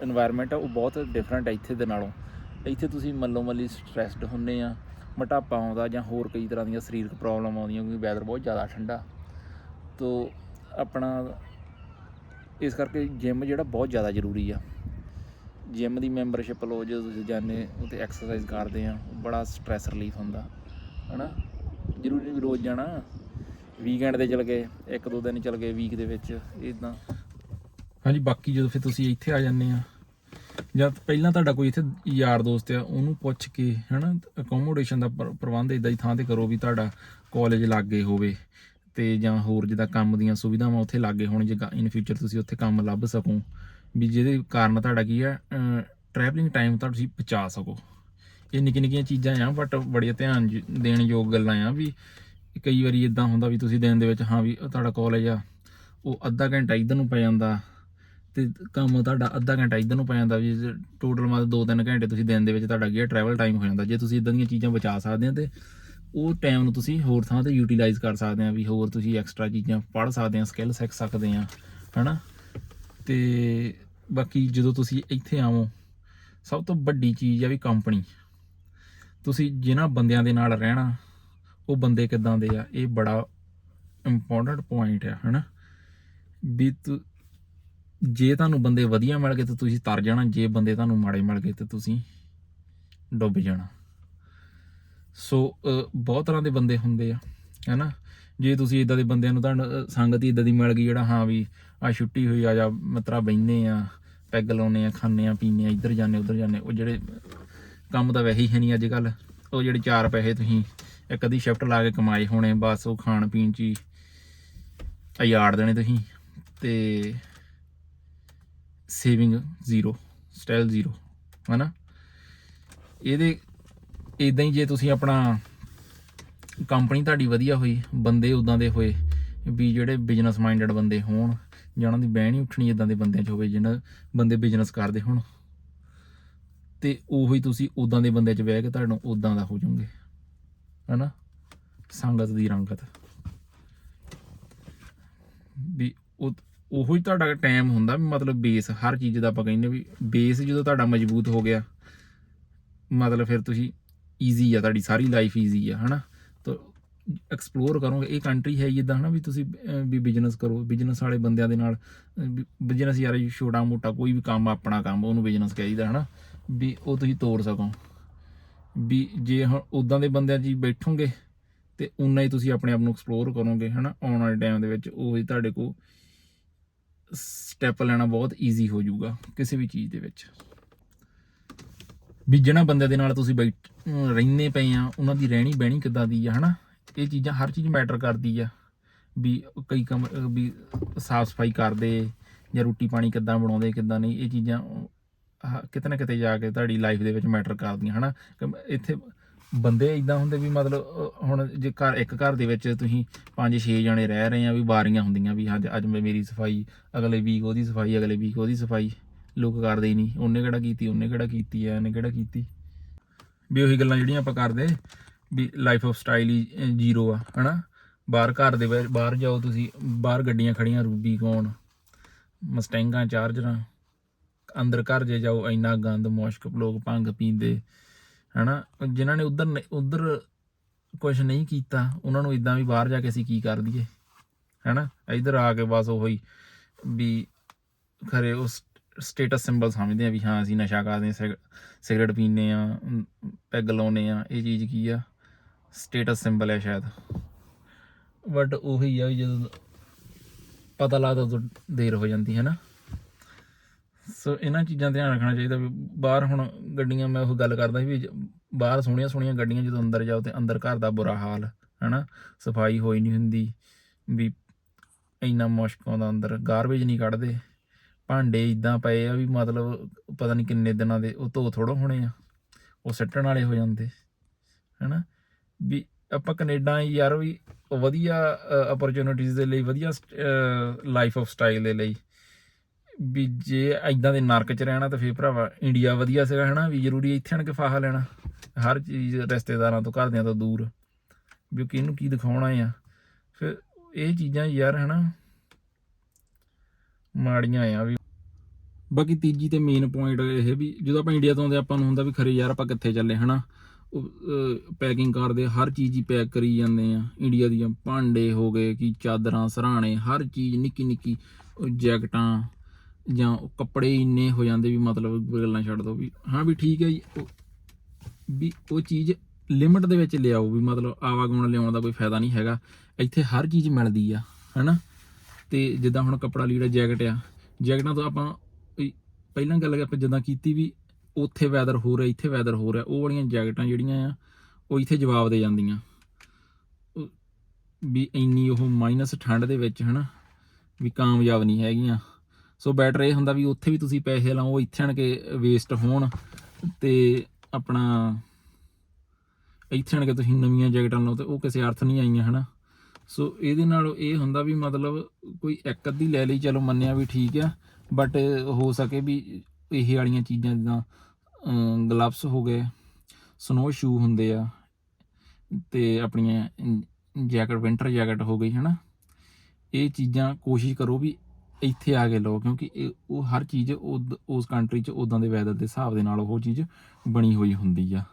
[SPEAKER 1] এনवायरमेंट ਆ, ਉਹ ਬਹੁਤ ਡਿਫਰੈਂਟ ਹੈ ਇੱਥੇ ਦੇ ਨਾਲੋਂ। ਇੱਥੇ ਤੁਸੀਂ ਮੱਲੋ ਮੱਲੀ ਸਟ੍ਰੈਸਡ ਹੁੰਨੇ ਆ, ਮੋਟਾਪਾ ਆਉਂਦਾ ਜਾਂ ਹੋਰ ਕਈ ਤਰ੍ਹਾਂ ਦੀਆਂ ਸਰੀਰਕ ਪ੍ਰੋਬਲਮ ਆਉਂਦੀਆਂ, ਕਿਉਂਕਿ ਵੈਦਰ ਬਹੁਤ ਜ਼ਿਆਦਾ ਠੰਡਾ। ਤੋਂ ਆਪਣਾ ਇਸ ਕਰਕੇ ਜਿਮ ਜਿਹੜਾ ਬਹੁਤ ਜ਼ਿਆਦਾ ਜ਼ਰੂਰੀ ਆ। ਜਿਮ ਦੀ ਮੈਂਬਰਸ਼ਿਪ ਲਓ, ਜਦੋਂ ਤੁਸੀਂ ਜਾਂਦੇ ਉੱਥੇ ਐਕਸਰਸਾਈਜ਼ ਕਰਦੇ ਆ, ਬੜਾ ਸਟ੍ਰੈਸ ਰਿਲੀਫ ਹੁੰਦਾ, ਹਨਾ? ਜ਼ਰੂਰੀ ਨਹੀਂ ਵੀ ਰੋਜ਼ ਜਾਣਾ ਵੀਕਐਂਡ ਤੇ ਚਲ ਗਏ, ਇੱਕ ਦੋ ਦਿਨ ਚਲ ਗਏ ਵੀਕ ਦੇ ਵਿੱਚ ਇਦਾਂ ਹਾਂਜੀ, ਬਾਕੀ ਜਦੋਂ ਫਿਰ ਤੁਸੀਂ ਇੱਥੇ ਆ ਜਾਂਦੇ ਆ, ਜਾਂ ਪਹਿਲਾਂ ਤੁਹਾਡਾ ਕੋਈ ਇੱਥੇ ਯਾਰ ਦੋਸਤ ਆ, ਉਹਨੂੰ ਪੁੱਛ ਕੇ, ਹਨਾ ਅਕੋਮੋਡੇਸ਼ਨ ਦਾ ਪ੍ਰਬੰਧ ਇਦਾਂ ਹੀ ਥਾਂ ਤੇ ਕਰੋ ਵੀ ਤੁਹਾਡਾ ਕਾਲਜ ਲਾਗੇ ਹੋਵੇ। ਤੇ ਜਾਂ ਹੋਰ ਜਿੱਦਾਂ ਕੰਮ ਦੀਆਂ ਸੁਵਿਧਾਵਾਂ ਉੱਥੇ ਲਾਗੇ ਹੋਣ, ਜੇ ਇਨ ਫਿਊਚਰ ਤੁਸੀਂ ਉੱਥੇ ਕੰਮ ਲੱਭ ਸਕੋ। ਵੀ ਜਿਹਦੇ ਕਾਰਨ ਤੁਹਾਡਾ ਕੀ ਆ ਟਰੈਵਲਿੰਗ ਟਾਈਮ ਤਾਂ ਤੁਸੀਂ ਬਚਾ ਸਕੋ। ਇਹ ਨਿੱਕੀ ਨਿੱਕੀਆਂ ਚੀਜ਼ਾਂ ਆ ਬਟ ਬੜੀਆਂ ਧਿਆਨ ਜ- ਦੇਣ ਯੋਗ ਗੱਲਾਂ ਆ ਵੀ ਕਈ ਵਾਰੀ ਇਦਾਂ ਹੁੰਦਾ ਵੀ ਤੁਸੀਂ ਦਿਨ ਦੇ ਵਿੱਚ, ਹਾਂ ਵੀ ਤੁਹਾਡਾ ਕਾਲਜ ਆ, ਉਹ ਅੱਧਾ ਘੰਟਾ ਇਧਰ ਨੂੰ ਪੈ ਜਾਂਦਾ ਤੇ ਕੰਮ ਤੁਹਾਡਾ ਅੱਧਾ ਘੰਟਾ ਇਧਰ ਨੂੰ ਪੈ ਜਾਂਦਾ ਵੀ ਟੋਟਲ ਮਤਲਬ 2-3 ਘੰਟੇ ਤੁਸੀਂ ਦਿਨ ਦੇ ਵਿੱਚ ਤੁਹਾਡਾ ਕੀ ਟਰੈਵਲ ਟਾਈਮ ਹੋ ਜਾਂਦਾ। ਜੇ ਤੁਸੀਂ ਇਦਾਂ ਦੀਆਂ ਚੀਜ਼ਾਂ ਬਚਾ ਸਕਦੇ ਹੋ ਤੇ ਉਹ ਟਾਈਮ ਨੂੰ ਤੁਸੀਂ ਹੋਰ ਥਾਂ ਤੇ ਯੂਟਿਲਾਈਜ਼ ਕਰ ਸਕਦੇ ਆ ਵੀ ਹੋਰ ਤੁਸੀਂ ਐਕਸਟਰਾ ਚੀਜ਼ਾਂ ਪੜ੍ਹ ਸਕਦੇ ਆ ਸਕਿੱਲ ਸਿੱਖ ਸਕਦੇ ਆ ਹਨਾ? ਤੇ ਬਾਕੀ ਜਦੋਂ ਤੁਸੀਂ ਇੱਥੇ ਆਵੋ, ਸਭ ਤੋਂ ਵੱਡੀ ਚੀਜ਼ ਆ ਵੀ ਕੰਪਨੀ ਤੁਸੀਂ ਜਿਨ੍ਹਾਂ ਬੰਦਿਆਂ ਦੇ ਨਾਲ ਰਹਿਣਾ, ਉਹ ਬੰਦੇ ਕਿੱਦਾਂ ਦੇ ਆ, ਇਹ ਬੜਾ ਇੰਪੋਰਟੈਂਟ ਪੁਆਇੰਟ ਆ, ਹਨਾ? ਵੀ ਤੁ- ਜੇ ਤੁਹਾਨੂੰ ਬੰਦੇ ਵਧੀਆ ਮਿਲ ਗਏ ਤਾਂ ਤੁਸੀਂ ਤਰ ਜਾਣਾ, ਜੇ ਬੰਦੇ ਤੁਹਾਨੂੰ ਮਾੜੇ ਮਿਲ ਗਏ ਤਾਂ ਤੁਸੀਂ ਡੁੱਬ ਜਾਣਾ। ਸੋ ਬਹੁਤ ਤਰ੍ਹਾਂ ਦੇ ਬੰਦੇ ਹੁੰਦੇ ਆ, ਹੈਨਾ? ਜੇ ਤੁਸੀਂ ਇਦਾਂ ਦੇ ਬੰਦਿਆਂ ਨੂੰ ਤੁਹਾਨੂੰ ਸੰਗਤ ਹੀ ਇਦਾਂ ਦੀ ਮਿਲ ਗਈ, ਜਿਹੜਾ, ਹਾਂ ਵੀ ਆ ਛੁੱਟੀ ਹੋਈ, ਆ ਜਾਂ ਮਤਰਾ ਬੈੰਨੇ ਆ, ਪੈਗ ਲਾਉਨੇ ਆ, ਖਾਂਦੇ ਆ, ਪੀਂਦੇ ਆ, ਇੱਧਰ ਜਾਂਦੇ, ਉੱਧਰ ਜਾਂਦੇ, ਉਹ ਜਿਹੜੇ ਕੰਮ ਤਾਂ ਵੈਸੇ ਹੀ ਹੈ ਨਹੀਂ ਅੱਜ ਕੱਲ ਉਹ ਜਿਹੜੇ ਚਾਰ ਪੈਸੇ ਤੁਸੀਂ ਇੱਕ ਅੱਧੀ ਸ਼ਿਫਟ ਲਾ ਕੇ ਕਮਾਏ ਹੋਣੇ, ਬਸ ਉਹ ਖਾਣ ਪੀਣ ਚ ਹੀ ਹਜ਼ਾਰ ਦੇਣੇ ਤੁਸੀਂ, ਤੇ ਸੇਵਿੰਗ ਜ਼ੀਰੋ ਸਟਾਈਲ ਜ਼ੀਰੋ ਹਨਾ? ਇਹਦੇ ਇਦਾਂ ਹੀ ਜੇ ਤੁਸੀਂ ਆਪਣਾ ਕੰਪਨੀ ਤੁਹਾਡੀ ਵਧੀਆ ਹੋਈ, ਬੰਦੇ ਉਦਾਂ ਦੇ ਹੋਏ ਵੀ ਜਿਹੜੇ ਬਿਜ਼ਨਸ ਮਾਈਂਡਡ ਬੰਦੇ ਹੋਣ ਜਾਂ ਉਹਨਾਂ ਦੀ ਬਹਿਣੀ ਉੱਠਣੀ ਇਦਾਂ ਦੇ ਬੰਦਿਆਂ 'ਚ ਹੋਵੇ ਜਿਹਨਾਂ ਬੰਦੇ ਬਿਜ਼ਨਸ ਕਰਦੇ ਹੋਣ, ਤੇ ਉਹੀ ਤੁਸੀਂ ਉਦਾਂ ਦੇ ਬੰਦੇ 'ਚ ਬਹਿ ਕੇ ਤੁਹਾਨੂੰ ਉਦਾਂ ਦਾ ਹੋ ਜਾਓਗੇ ਹਨਾ? ਸੰਗਤ ਦੀ ਰੰਗਤ। ਵੀ ਉਹ, ਉਹੋ ਹੀ ਤੁਹਾਡਾ ਟਾਈਮ ਹੁੰਦਾ ਵੀ ਮਤਲਬ ਬੇਸ ਹਰ ਚੀਜ਼ ਦਾ ਆਪਾਂ ਕਹਿੰਦੇ ਵੀ ਬੇਸ ਜਦੋਂ ਤੁਹਾਡਾ ਮਜ਼ਬੂਤ ਹੋ ਗਿਆ, ਮਤਲਬ ਫਿਰ ਤੁਸੀਂ ਈਜ਼ੀ ਆ, ਤੁਹਾਡੀ ਸਾਰੀ ਲਾਈਫ ਈਜ਼ੀ ਆ, ਹਨਾ? ਤਾਂ ਐਕਸਪਲੋਰ ਕਰੋਗੇ, ਇਹ ਕੰਟਰੀ ਹੈ ਇਦਾਂ ਹਨਾ, ਵੀ ਤੁਸੀਂ ਵੀ ਬਿਜ਼ਨਸ ਕਰੋ ਬਿਜ਼ਨਸ ਵਾਲੇ ਬੰਦਿਆਂ ਦੇ ਨਾਲ ਬਿਜ਼ਨਸ ਯਾਰ ਛੋਟਾ ਮੋਟਾ ਕੋਈ ਵੀ ਕੰਮ, ਆਪਣਾ ਕੰਮ, ਉਹਨੂੰ ਬਿਜ਼ਨਸ ਕਹੀਦਾ ਹਨਾ, ਵੀ ਉਹ ਤੁਸੀਂ ਤੋੜ ਸਕੋ। ਵੀ ਜੇ ਹੁਣ ਉਦਾਂ ਦੇ ਬੰਦਿਆਂ 'ਚ ਬੈਠੋਗੇ, ਤੇ ਉਨਾ ਹੀ ਤੁਸੀਂ ਆਪਣੇ ਆਪ ਨੂੰ ਐਕਸਪਲੋਰ ਕਰੋਗੇ, ਹਨਾ, ਆਉਣ ਵਾਲੇ ਟਾਈਮ ਦੇ ਵਿੱਚ, ਉਹ ਹੀ ਤੁਹਾਡੇ ਕੋਲ ਸਟੈਪ ਲੈਣਾ ਬਹੁਤ ਈਜ਼ੀ ਹੋ ਜਾਊਗਾ, ਕਿਸੇ ਵੀ ਚੀਜ਼ ਦੇ ਵਿੱਚ। ਵੀ ਜਿਹਨਾਂ ਬੰਦਿਆਂ ਦੇ ਨਾਲ ਤੁਸੀਂ ਬੈਠ ਰਹਿੰਦੇ ਪਏ ਆ, ਉਹਨਾਂ ਦੀ ਰਹਿਣੀ ਬਹਿਣੀ ਕਿੱਦਾਂ ਦੀ ਆ, ਹਨਾ? ਇਹ ਚੀਜ਼ਾਂ ਹਰ ਚੀਜ਼ ਮੈਟਰ ਕਰਦੀ ਆ, ਵੀ ਕਈ ਕੰਮ ਵੀ ਸਾਫ਼ ਸਫ਼ਾਈ ਕਰਦੇ, ਜਾਂ ਰੋਟੀ ਪਾਣੀ ਕਿੱਦਾਂ ਬਣਾਉਂਦੇ, ਕਿੱਦਾਂ ਨਹੀਂ, ਇਹ ਚੀਜ਼ਾਂ ਆਹ ਕਿਤੇ ਨਾ ਕਿਤੇ ਜਾ ਕੇ ਤੁਹਾਡੀ ਲਾਈਫ ਦੇ ਵਿੱਚ ਮੈਟਰ ਕਰਦੀਆਂ, ਹਨਾ? ਕਿ ਇੱਥੇ ਬੰਦੇ ਇਦਾਂ ਹੁੰਦੇ ਵੀ ਮਤਲਬ ਹੁਣ ਜੇ ਘਰ, ਇੱਕ ਘਰ ਦੇ ਵਿੱਚ ਤੁਸੀਂ ਪੰਜ ਛੇ ਜਣੇ ਰਹਿ ਰਹੇ ਆ, ਵੀ ਵਾਰੀਆਂ ਹੁੰਦੀਆਂ ਵੀ ਅੱਜ ਅੱਜ ਮੈਂ ਮੇਰੀ ਸਫ਼ਾਈ, ਅਗਲੇ ਵੀਕ ਉਹਦੀ ਸਫ਼ਾਈ, ਅਗਲੇ ਵੀਕ ਉਹਦੀ ਸਫ਼ਾਈ। ਲੋਕ ਕਰਦੇ ਹੀ ਨਹੀਂ। ਉਹਨੇ ਕਿਹੜਾ ਕੀਤੀ, ਉਹਨੇ ਕਿਹੜਾ ਕੀਤੀ ਐ ਇਹਨੇ ਕਿਹੜਾ ਕੀਤੀ। ਵੀ ਉਹੀ ਗੱਲਾਂ ਜਿਹੜੀਆਂ ਆਪਾਂ ਕਰਦੇ, ਵੀ ਲਾਈਫ ਆਫ ਸਟਾਈਲ ਹੀ ਜ਼ੀਰੋ ਆ, ਹਨਾ? ਬਾਹਰ ਘਰ ਦੇ ਬਾਹਰ ਜਾਓ ਤੁਸੀਂ, ਬਾਹਰ ਗੱਡੀਆਂ ਖੜੀਆਂ ਰੂਬੀ ਕੌਣ? ਮਸਟੈਂਗਾਂ ਚਾਰਜਰਾਂ ਅੰਦਰ ਘਰ ਜੇ ਜਾਓ, ਇੰਨਾ ਗੰਦ, ਮੁਸ਼ਕ, ਲੋਕ ਭੰਗ ਪੀਂਦੇ, ਹਨਾ? ਜਿਨ੍ਹਾਂ ਨੇ ਉਧਰ ਉਧਰ ਕੁਝ ਨਹੀਂ ਕੀਤਾ, ਉਹਨਾਂ ਨੂੰ ਇਦਾਂ ਵੀ ਬਾਹਰ ਜਾ ਕੇ ਅਸੀਂ ਕੀ ਕਰ ਦਈਏ, ਹਨਾ? ਇੱਧਰ ਆ ਕੇ ਬਸ ਉਹੀ ਵੀ ਖਰੇ ਉਸ ਸਟੇਟਸ ਸਿੰਬਲ ਸਮਝਦੇ ਆ ਵੀ ਹਾਂ, ਅਸੀਂ ਨਸ਼ਾ ਕਰਦੇ ਆ ਸਿਗ- ਸਿਗਰਟ ਪੀਂਦੇ ਆ ਪੈਗ ਲਾਉਨੇ ਆ ਇਹ ਚੀਜ਼ ਕੀ ਆ? ਸਟੇਟਸ ਸਿੰਬਲ ਹੈ ਸ਼ਾਇਦ। ਬਟ ਉਹੀ ਆ ਵੀ ਜਦੋਂ ਪਤਾ ਲੱਗਦਾ ਉਦੋਂ ਦੇਰ ਹੋ ਜਾਂਦੀ, ਹੈ ਨਾ? ਸੋ ਇਹਨਾਂ ਚੀਜ਼ਾਂ ਧਿਆਨ ਰੱਖਣਾ ਚਾਹੀਦਾ ਵੀ ਬਾਹਰ ਹੁਣ ਗੱਡੀਆਂ, ਮੈਂ ਉਹ ਗੱਲ ਕਰਦਾ ਸੀ ਵੀ ਬਾਹਰ ਸੋਹਣੀਆਂ ਸੋਹਣੀਆਂ ਗੱਡੀਆਂ ਜਦੋਂ ਅੰਦਰ ਜਾਓ ਤੇ ਅੰਦਰ ਘਰ ਦਾ ਬੁਰਾ ਹਾਲ ਹਨਾ ਸਫ਼ਾਈ ਹੋਈ ਨਹੀਂ ਹੁੰਦੀ ਵੀ ਇੰਨਾ ਮੁਸ਼ਕ ਆਉਂਦਾ ਅੰਦਰ ਗਾਰਬੇਜ ਨਹੀਂ ਕੱਢਦੇ। ਭਾਂਡੇ ਇਦਾਂ ਪਏ ਆ ਵੀ ਮਤਲਬ ਪਤਾ ਨਹੀਂ ਕਿੰਨੇ ਦਿਨਾਂ ਦੇ, ਉਹ ਧੋ ਥੋੜੋ ਹੋਣੇ ਆ। ਉਹ ਸੱਟਣ ਵਾਲੇ ਹੋ ਜਾਂਦੇ, ਹਨਾ? ਵੀ ਆਪਾਂ ਕੈਨੇਡਾ ਯਾਰ ਵੀ ਵਧੀਆ ਅਪਰਚੂਨਿਟੀਜ਼ ਦੇ ਲਈ, ਵਧੀਆ ਲਾਈਫ ਆਫ ਸਟਾਈਲ ਦੇ ਲਈ। ਵੀ ਜੇ ਐਦਾਂ ਦੇ ਨਰਕ ਚ ਰਹਿਣਾ ਤਾਂ ਫੇਰ ਭਰਾਵਾ ਇੰਡੀਆ ਵਧੀਆ ਸੀਗਾ, ਹਨਾ? ਵੀ ਜ਼ਰੂਰੀ ਇੱਥੇ ਆਣ ਕੇ ਫਾਹਾ ਲੈਣਾ। ਹਰ ਚੀਜ਼ ਰਿਸ਼ਤੇਦਾਰਾਂ ਤੋਂ, ਘਰਦਿਆਂ ਤੋਂ ਦੂਰ। ਵੀ ਕਿਹਨੂੰ ਕੀ ਦਿਖਾਉਣਾ ਆ। ਫਿਰ ਇਹ ਚੀਜ਼ਾਂ ਯਾਰ, ਹਨਾ? ਮਾੜੀਆਂ ਆ ਵੀ ਬਾਕੀ ਤੀਜੀ ਤੇ ਮੇਨ ਪੁਆਇੰਟ ਇਹ ਵੀ ਜਦੋਂ ਆਪਾਂ ਇੰਡੀਆ ਤੋਂ ਆਉਂਦੇ ਆਪਾਂ ਨੂੰ ਹੁੰਦਾ ਵੀ ਖਰੇ ਯਾਰ ਆਪਾਂ ਕਿੱਥੇ ਚੱਲੇ, ਹਨਾ? ਉਹ ਪੈਕਿੰਗ ਕਰਦੇ ਹਰ ਚੀਜ਼ ਹੀ ਪੈਕ ਕਰੀ ਜਾਂਦੇ ਆ ਇੰਡੀਆ ਦੀਆਂ ਭਾਂਡੇ ਹੋ ਗਏ ਕਿ ਚਾਦਰਾਂ, ਸਰਾਣੇ, ਹਰ ਚੀਜ਼ ਨਿੱਕੀ ਨਿੱਕੀ, ਉਹ ਜੈਕਟਾਂ ਜਾਂ ਕੱਪੜੇ ਇੰਨੇ ਹੋ ਜਾਂਦੇ ਵੀ ਮਤਲਬ ਗੱਲਾਂ ਛੱਡ ਦੋ ਵੀ। ਹਾਂ ਵੀ ਠੀਕ ਹੈ ਜੀ, ਉਹ- ਵੀ ਉਹ ਚੀਜ਼ ਲਿਮਟ ਦੇ ਵਿੱਚ ਲਿਆਓ ਵੀ ਮਤਲਬ ਆਵਾਗਮਨ ਲਿਆਉਣ ਦਾ ਕੋਈ ਫਾਇਦਾ ਨਹੀਂ ਹੈਗਾ। ਇੱਥੇ ਹਰ ਚੀਜ਼ ਮਿਲਦੀ ਆ, ਹਨਾ? ਤੇ ਜਿੱਦਾਂ ਹੁਣ ਕੱਪੜਾ ਲੀੜਾ, ਜੈਕਟ ਆ, ਜੈਕਟਾਂ ਤੋਂ ਆਪਾਂ ਪਹਿਲਾਂ ਗੱਲ ਆਪਾਂ ਜਿੱਦਾਂ ਕੀਤੀ ਵੀ ਉੱਥੇ ਵੈਦਰ ਹੋ ਰਿਹਾ, ਇੱਥੇ ਵੈਦਰ ਹੋ ਰਿਹਾ, ਉਹ ਵਾਲੀਆਂ ਜੈਕਟਾਂ ਜਿਹੜੀਆਂ ਆ, ਉਹ ਇੱਥੇ ਜਵਾਬ ਦੇ ਜਾਂਦੀਆਂ। ਵੀ ਇੰਨੀ ਉਹ ਮਾਈਨਸ ਠੰਡ ਦੇ ਵਿੱਚ ਹਨਾ, ਵੀ ਕਾਮਯਾਬ ਨਹੀਂ ਹੈਗੀਆਂ। ਸੋ ਬੈਟਰ ਇਹ ਹੁੰਦਾ ਵੀ ਉੱਥੇ ਵੀ ਤੁਸੀਂ ਪੈਸੇ ਲਾਓ, ਇੱਥੇ ਆਣ ਕੇ ਵੇਸਟ ਹੋਣ ਤੇ ਆਪਣਾ ਇੱਥੇ ਆਣ ਕੇ ਤੁਸੀਂ ਨਵੀਆਂ ਜੈਕਟਾਂ ਲਓ ਤੇ ਉਹ ਕਿਸੇ ਅਰਥ ਨਹੀਂ ਆਈਆਂ ਹਨਾ। ਸੋ ਇਹਦੇ ਨਾਲ ਇਹ ਹੁੰਦਾ ਵੀ ਮਤਲਬ ਕੋਈ ਇੱਕ ਅੱਧੀ ਲੈ ਲਈ, ਚਲੋ ਮੰਨਿਆ ਵੀ ਠੀਕ ਆ। ਬਟ ਹੋ ਸਕੇ ਵੀ ਇਹ ਵਾਲੀਆਂ ਚੀਜ਼ਾਂ ਜਿੱਦਾਂ ਗਲਵਸ ਹੋ ਗਏ ਸਨੋ ਸ਼ੂ ਹੁੰਦੇ ਆ, ਤੇ ਆਪਣੀਆਂ ਜੈਕਟ ਵਿੰਟਰ ਜੈਕਟ ਹੋ ਗਈ, ਹਨਾ? ਇਹ ਚੀਜ਼ਾਂ ਕੋਸ਼ਿਸ਼ ਕਰੋ ਵੀ ਇੱਥੇ ਆ ਕੇ ਲਓ, ਕਿਉਂਕਿ ਇਹ, ਉਹ ਹਰ ਚੀਜ਼ ਉਦ- ਉਸ ਕੰਟਰੀ 'ਚ ਉਦਾਂ ਦੇ ਵੈਦਰ ਦੇ ਹਿਸਾਬ ਦੇ ਨਾਲ ਉਹ ਚੀਜ਼ ਬਣੀ ਹੋਈ ਹੁੰਦੀ ਆ,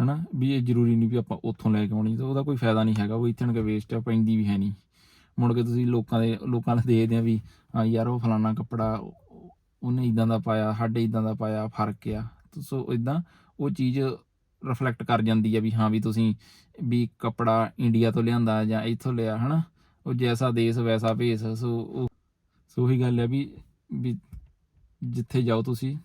[SPEAKER 1] ਹਨਾ? ਵੀ ਇਹ ਜ਼ਰੂਰੀ ਨਹੀਂ ਵੀ ਆਪਾਂ ਉੱਥੋਂ ਲੈ ਕੇ ਆਉਣੀ, ਤਾਂ ਉਹਦਾ ਕੋਈ ਫਾਇਦਾ ਨਹੀਂ ਹੈਗਾ, ਉਹ ਇੱਥੇ ਆਣ ਕੇ ਵੇਸਟ ਆ, ਪੈਂਦੀ ਵੀ ਹੈ ਨਹੀਂ। ਮੁੜ ਕੇ ਤੁਸੀਂ ਲੋਕਾਂ ਦੇ, ਲੋਕਾਂ ਨੂੰ ਦੇਖਦੇ ਆ ਵੀ, ਹਾਂ ਯਾਰ ਉਹ ਫਲਾਨਾ ਕੱਪੜਾ, ਉਹਨੇ ਇਦਾਂ ਦਾ ਪਾਇਆ, ਸਾਡੇ ਇਦਾਂ ਦਾ ਪਾਇਆ, ਫ਼ਰਕ ਆ। ਸੋ ਇਦਾਂ ਉਹ ਚੀਜ਼ ਰਿਫਲੈਕਟ ਕਰ ਜਾਂਦੀ ਆ ਵੀ ਹਾਂ ਵੀ ਤੁਸੀਂ ਵੀ ਕੱਪੜਾ ਇੰਡੀਆ ਤੋਂ ਲਿਆਂਦਾ ਜਾਂ ਇੱਥੋਂ ਲਿਆ, ਹਨਾ? ਉਹ ਜੈਸਾ ਦੇਸ਼ ਵੈਸਾ ਭੇਸ, ਸੋ ਉਹ, ਸੋ ਉਹੀ ਗੱਲ ਹੈ ਵੀ ਵੀ ਜਿੱਥੇ ਜਾਓ ਤੁਸੀਂ,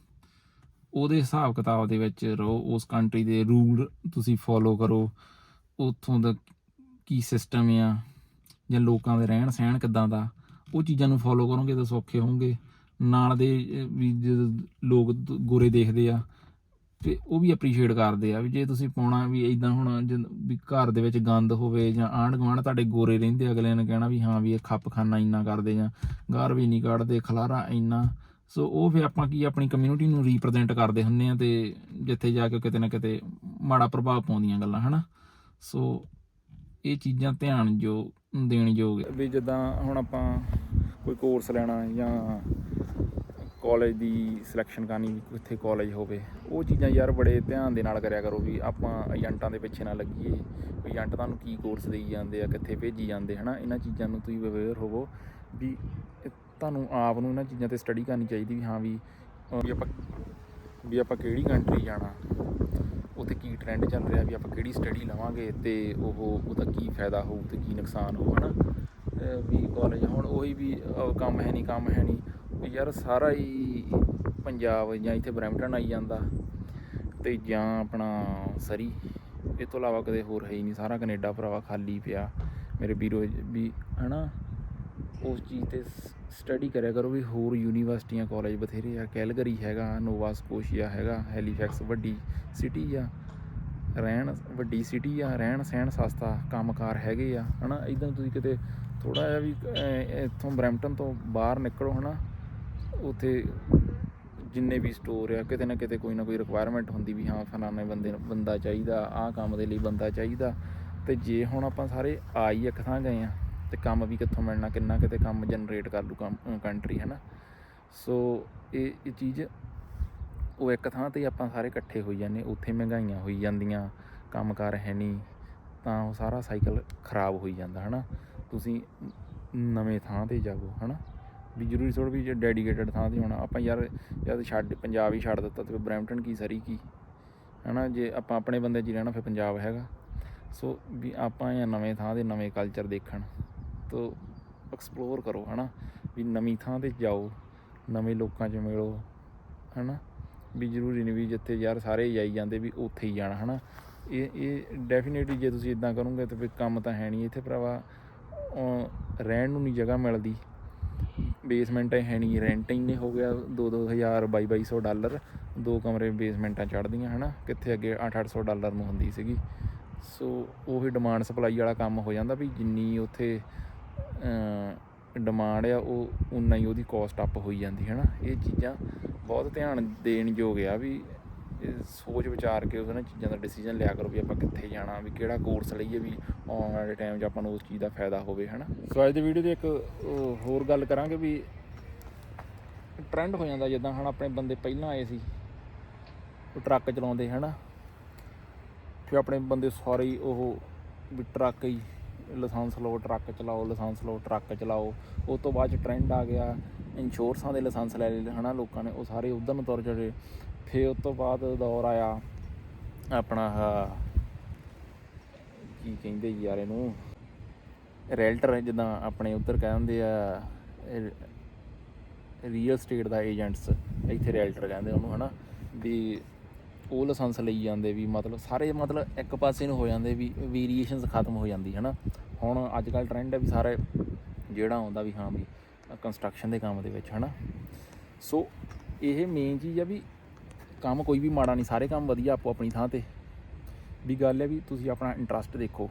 [SPEAKER 1] ਉਹਦੇ ਹਿਸਾਬ ਕਿਤਾਬ ਦੇ ਵਿੱਚ ਰਹੋ, ਉਸ ਕੰਟਰੀ ਦੇ ਰੂਲ ਤੁਸੀਂ ਫੋਲੋ ਕਰੋ, ਉੱਥੋਂ ਦਾ ਕੀ ਸਿਸਟਮ ਆ ਜਾਂ ਲੋਕਾਂ ਦੇ ਰਹਿਣ ਸਹਿਣ ਕਿੱਦਾਂ ਦਾ, ਉਹ ਚੀਜ਼ਾਂ ਨੂੰ ਫੋਲੋ ਕਰੋਗੇ ਤਾਂ ਸੌਖੇ ਹੋਵੋਗੇ ਨਾਲ ਦੇ ਵੀ ਜਦੋਂ ਲੋਕ ਗੋਰੇ ਦੇਖਦੇ ਆ,
[SPEAKER 3] ਤੇ ਉਹ ਵੀ ਅਪਰੀਸ਼ੀਏਟ ਕਰਦੇ ਆ ਵੀ ਜੇ ਤੁਸੀਂ ਪਾਉਣਾ ਵੀ ਇਦਾਂ ਹੁਣ ਜਿ- ਵੀ ਘਰ ਦੇ ਵਿੱਚ ਗੰਦ ਹੋਵੇ ਜਾਂ ਆਂਢ ਗੁਆਂਢ ਤੁਹਾਡੇ ਗੋਰੇ ਰਹਿੰਦੇ ਅਗਲੇ ਨੇ ਕਹਿਣਾ ਵੀ ਹਾਂ ਵੀ ਇਹ ਖੱਪਖਾਨਾ ਇੰਨਾ ਕਰਦੇ ਜਾਂ ਗਾਰ ਵੀ ਨਹੀਂ ਕੱਢਦੇ, ਖਲਾਰਾ ਇੰਨਾ। ਸੋ ਉਹ ਫਿਰ ਆਪਾਂ ਕੀ ਆਪਣੀ ਕਮਿਊਨਿਟੀ ਨੂੰ ਰਿਪਰੈਜ਼ੈਂਟ ਕਰਦੇ ਹੁੰਨੇ ਆ ਤੇ ਜਿੱਥੇ ਜਾ ਕੇ ਕਿਤੇ ਨਾ ਕਿਤੇ ਮਾੜਾ ਪ੍ਰਭਾਵ ਪਾਉਂਦੀਆਂ ਗੱਲਾਂ, ਹਨਾ? ਸੋ ਇਹ ਚੀਜ਼ਾਂ ਧਿਆਨ ਜੋ ਦੇਣ ਯੋਗ ਆ
[SPEAKER 1] ਵੀ ਜਿੱਦਾਂ ਹੁਣ ਆਪਾਂ ਕੋਈ ਕੋਰਸ ਲੈਣਾ ਜਾਂ ਕਾਲਜ ਦੀ ਸਿਲੈਕਸ਼ਨ ਕਰਨੀ ਵੀ ਕਿੱਥੇ ਕਾਲਜ ਹੋਵੇ, ਉਹ ਚੀਜ਼ਾਂ ਯਾਰ ਬੜੇ ਧਿਆਨ ਦੇ ਨਾਲ ਕਰਿਆ ਕਰੋ ਵੀ ਆਪਾਂ ਏਜੰਟਾਂ ਦੇ ਪਿੱਛੇ ਨਾ ਲੱਗੀਏ, ਵੀ ਏਜੰਟ ਤੁਹਾਨੂੰ ਕੀ ਕੋਰਸ ਦੇਈ ਜਾਂਦੇ ਆ, ਕਿੱਥੇ ਭੇਜੀ ਜਾਂਦੇ, ਹਨਾ? ਇਹਨਾਂ ਚੀਜ਼ਾਂ ਨੂੰ ਤੁਸੀਂ ਅਵੇਅਰ ਹੋਵੋ ਵੀ ਤੁਹਾਨੂੰ ਆਪ ਨੂੰ ਇਹਨਾਂ ਚੀਜ਼ਾਂ ਤੇ ਸਟੱਡੀ ਕਰਨੀ ਚਾਹੀਦੀ ਵੀ ਹਾਂ ਵੀ ਵੀ ਆਪਾਂ ਵੀ ਆਪਾਂ ਕਿਹੜੀ ਕੰਟਰੀ ਜਾਣਾ। ਉੱਥੇ ਕੀ ਟ੍ਰੈਂਡ ਚੱਲ ਰਿਹਾ ਵੀ ਆਪਾਂ ਕਿਹੜੀ ਸਟੱਡੀ ਲਵਾਂਗੇ ਤੇ ਉਹ, ਉਹਦਾ ਕੀ ਫਾਇਦਾ ਹੋਊ ਤੇ ਕੀ ਨੁਕਸਾਨ ਹੋਊ, ਹਨਾ? ਅਹ ਵੀ ਕਾਲਜ ਹੁਣ ਉਹੀ ਵੀ ਕੰਮ ਹੈ ਨਹੀਂ ਕੰਮ ਹੈ ਨਹੀਂ ਵੀ ਯਾਰ ਸਾਰਾ ਹੀ ਪੰਜਾਬ ਜਾਂ ਇੱਥੇ ਬਰੈਂਪਟਨ ਆਈ ਜਾਂਦਾ ਤੇ ਜਾਂ ਆਪਣਾ ਸਰੀ। ਇਹ ਤੋਂ ਇਲਾਵਾ ਕਦੇ ਹੋਰ ਹੈ ਹੀ ਨਹੀਂ ਸਾਰਾ ਕੈਨੇਡਾ ਭਰਾਵਾ ਖਾਲੀ ਪਿਆ। ਮੇਰੇ ਵੀਰੋ ਵੀ, ਹਨਾ? ਉਸ ਚੀਜ਼ ਤੇ ਸਟੱਡੀ ਕਰਿਆ ਕਰੋ ਵੀ ਹੋਰ ਯੂਨੀਵਰਸਿਟੀਆਂ ਕਾਲਜ ਬਥੇਰੇ ਆ, ਕੈਲਗਰੀ ਹੈਗਾ, ਨੋਵਾ ਸਕੋਸ਼ੀਆ ਹੈਗਾ ਹੈਲੀਫੈਕਸ ਵੱਡੀ ਸਿਟੀ ਆ, ਰਹਿਣ, ਵੱਡੀ ਸਿਟੀ ਆ, ਰਹਿਣ ਸਹਿਣ ਸਸਤਾ ਕੰਮਕਾਰ ਹੈਗੇ ਆ, ਹਨਾ? ਇਦਾਂ ਤੁਸੀਂ ਕਿਤੇ ਥੋੜਾ ਜਿਹਾ ਵੀ ਇੱਥੋਂ ਬਰੈਂਪਟਨ ਤੋਂ ਬਾਹਰ ਨਿਕਲੋ, ਹਨਾ? ਉੱਥੇ ਜਿੰਨੇ ਵੀ ਸਟੋਰ ਆ, ਕਿਤੇ ਨਾ ਕਿਤੇ ਕੋਈ ਨਾ ਕੋਈ ਰਿਕੁਆਇਰਮੈਂਟ ਹੁੰਦੀ ਵੀ ਹਾਂ, ਫਲਾਣੇ ਬੰਦੇ ਨੂੰ ਬੰਦਾ ਚਾਹੀਦਾ, ਆਹ ਕੰਮ ਦੇ ਲਈ ਬੰਦਾ ਚਾਹੀਦਾ। ਤੇ ਜੇ ਹੁਣ ਆਪਾਂ ਸਾਰੇ ਆ ਹੀ ਇੱਕ ਥਾਂ ਗਏ ਆ ਤੇ ਕੰਮ ਵੀ ਕਿੱਥੋਂ ਮਿਲਣਾ, ਕਿੰਨਾ ਕਿਤੇ ਕੰਮ ਜਨਰੇਟ ਕਰ ਲੂ ਕੰਟਰੀ ਹੈ ਨਾ ਸੋ ਇਹ ਇਹ ਚੀਜ਼ ਉਹ ਇੱਕ ਥਾਂ ਤੇ ਆਪਾਂ ਸਾਰੇ ਇਕੱਠੇ ਹੋਈ ਜਾਂਦੇ ਉੱਥੇ ਮਹਿੰਗਾਈਆਂ ਹੋਈ ਜਾਂਦੀਆਂ ਕੰਮਕਾਰ ਹੈ ਨਹੀਂ, ਤਾਂ ਉਹ ਸਾਰਾ ਸਾਈਕਲ ਖਰਾਬ ਹੋਈ ਜਾਂਦਾ, ਹਨਾ? ਤੁਸੀਂ ਨਵੇਂ ਥਾਂ ਤੇ ਜਾਵੋ, ਹਨਾ? ਵੀ ਜ਼ਰੂਰੀ ਥੋੜ੍ਹਾ ਵੀ ਜੇ ਡੈਡੀਕੇਟਡ ਥਾਂ ਤੇ ਹੋਣਾ, ਆਪਾਂ ਯਾਰ ਜਦ ਛੱਡ, ਪੰਜਾਬ ਹੀ ਛੱਡ ਦਿੱਤਾ, ਤੇ ਫਿਰ ਬਰੈਂਪਟਨ ਕੀ, ਸਰੀ ਕੀ, ਹਨਾ? ਜੇ ਆਪਾਂ ਆਪਣੇ ਬੰਦੇ 'ਚ ਰਹਿਣਾ, ਫਿਰ ਪੰਜਾਬ ਹੈਗਾ। ਸੋ ਵੀ ਆਪਾਂ ਜਾਂ ਨਵੇਂ ਥਾਂ ਦੇ ਨਵੇਂ ਕਲਚਰ ਦੇਖਣ। ਤੋ ਐਕਸਪਲੋਰ ਕਰੋ, ਹਨਾ? ਵੀ ਨਵੀਂ ਥਾਂ ਤੇ ਜਾਓ, ਨਵੇਂ ਲੋਕਾਂ 'ਚ ਮਿਲੋ, ਹਨਾ? ਵੀ ਜ਼ਰੂਰੀ ਨਹੀਂ ਵੀ ਜਿੱਥੇ ਯਾਰ ਸਾਰੇ ਜਾਈ ਜਾਂਦੇ ਵੀ ਉੱਥੇ ਹੀ ਜਾਣਾ, ਹਨਾ? ਇਹ ਇਹ ਡੈਫੀਨੇਟਲੀ ਜੇ ਤੁਸੀਂ ਇਦਾਂ ਕਰੋਗੇ ਤਾਂ ਫਿਰ ਕੰਮ ਤਾਂ ਹੈ ਨਹੀਂ ਇੱਥੇ ਭਰਾਵਾ। ਰਹਿਣ ਨੂੰ ਨਹੀਂ ਜਗ੍ਹਾ ਮਿਲਦੀ। ਬੇਸਮੈਂਟ ਹੈ ਨਹੀਂ ਰੈਂਟ ਹੀ ਇੰਨੇ ਹੋ ਗਿਆ 2-2000 2200 ਡਾਲਰ। ਦੋ ਕਮਰੇ ਬੇਸਮੈਂਟਾਂ ਚੜ੍ਹਦੀਆਂ, ਹਨਾ? ਕਿੱਥੇ ਅੱਗੇ 8-800 ਡਾਲਰ ਨੂੰ ਹੁੰਦੀ ਸੀਗੀ। ਸੋ ਉਹੀ ਡਿਮਾਂਡ ਸਪਲਾਈ ਵਾਲਾ ਕੰਮ ਹੋ ਜਾਂਦਾ ਵੀ ਜਿੰਨੀ ਉੱਥੇ ਡਿਮਾਂਡ ਆ, ਉਹ ਉਨਾ ਹੀ ਉਹਦੀ ਕੋਸਟ ਅਪ ਹੋਈ ਜਾਂਦੀ ਹੈ ਨਾ ਇਹ ਚੀਜ਼ਾਂ ਬਹੁਤ ਧਿਆਨ ਦੇਣ ਯੋਗ ਆ ਵੀ ਇਹ ਸੋਚ ਵਿਚਾਰ ਕੇ ਉਹਨਾਂ ਚੀਜ਼ਾਂ ਦਾ ਡਿਸੀਜਨ ਲਿਆ ਕਰੋ ਵੀ ਆਪਾਂ ਕਿੱਥੇ ਜਾਣਾ, ਵੀ ਕਿਹੜਾ ਕੋਰਸ ਲਈਏ ਵੀ ਆਉਣ ਵਾਲੇ ਟਾਈਮ 'ਚ ਆਪਾਂ ਨੂੰ ਉਸ ਚੀਜ਼ ਦਾ ਫਾਇਦਾ ਹੋਵੇ, ਹਨਾ? ਸੋ ਅੱਜ ਦੀ ਵੀਡੀਓ ਦੇ ਇੱਕ ਹੋਰ ਗੱਲ ਕਰਾਂਗੇ ਵੀ ਟ੍ਰੈਂਡ ਹੋ ਜਾਂਦਾ ਜਿੱਦਾਂ ਹੁਣ ਆਪਣੇ ਬੰਦੇ ਪਹਿਲਾਂ ਆਏ ਸੀ, ਉਹ ਟਰੱਕ ਚਲਾਉਂਦੇ, ਹਨਾ? ਫਿਰ ਆਪਣੇ ਬੰਦੇ ਸਾਰੇ ਉਹ ਵੀ ਟਰੱਕ ਹੀ ਲਾਇਸੈਂਸ ਲਓ ਟਰੱਕ ਚਲਾਓ ਲਾਇਸੈਂਸ ਲਓ ਟਰੱਕ ਚਲਾਓ। ਉਸ ਤੋਂ ਬਾਅਦ ਚ ਟ੍ਰੈਂਡ ਆ ਗਿਆ। ਇੰਸ਼ੋਰੈਂਸਾਂ ਦੇ ਲਾਇਸੈਂਸ ਲੈ ਲਏ, ਹਨਾ, ਲੋਕਾਂ ਨੇ, ਉਹ ਸਾਰੇ ਉਧਰ ਨੂੰ ਤੁਰ ਚੜੇ। ਫਿਰ ਉਸ ਤੋਂ ਬਾਅਦ ਦੌਰ ਆਇਆ, ਆਪਣਾ ਕੀ ਕਹਿੰਦੇ ਯਾਰ ਇਹਨੂੰ? ਰੈਲਟਰ, ਜਿੱਦਾਂ ਆਪਣੇ ਉੱਧਰ ਕਹਿੰਦੇ ਆ ਰੀਅਲ ਸਟੇਟ ਦਾ ਏਜੰਟਸ ਇੱਥੇ ਰੈਲਟਰ ਕਹਿੰਦੇ ਉਹਨੂੰ, ਹਨਾ, ਵੀ ਉਹ ਲਾਇਸੈਂਸ ਲਈ ਜਾਂਦੇ ਵੀ ਮਤਲਬ ਸਾਰੇ ਮਤਲਬ ਇੱਕ ਪਾਸੇ ਨੂੰ ਹੋ ਜਾਂਦੇ ਵੀ ਵੇਰੀਏਸ਼ਨਸ ਖਤਮ ਹੋ ਜਾਂਦੀ ਹੈ ਨਾ ਹੁਣ ਅੱਜ ਕੱਲ ਟ੍ਰੈਂਡ ਹੈ ਵੀ ਸਾਰੇ ਜਿਹੜਾ ਆਉਂਦਾ ਵੀ ਹਾਂ ਵੀ ਕੰਸਟਰਕਸ਼ਨ ਦੇ ਕੰਮ ਦੇ ਵਿੱਚ, ਹਨਾ? ਸੋ ਇਹ ਮੇਨ ਚੀਜ਼ ਆ ਵੀ ਕੰਮ ਕੋਈ ਵੀ ਮਾੜਾ ਨਹੀਂ, ਸਾਰੇ ਕੰਮ ਵਧੀਆ ਆਪੋ ਆਪਣੀ ਥਾਂ ਤੇ। ਵੀ ਗੱਲ ਹੈ ਵੀ ਤੁਸੀਂ ਆਪਣਾ ਇੰਟਰਸਟ ਦੇਖੋ।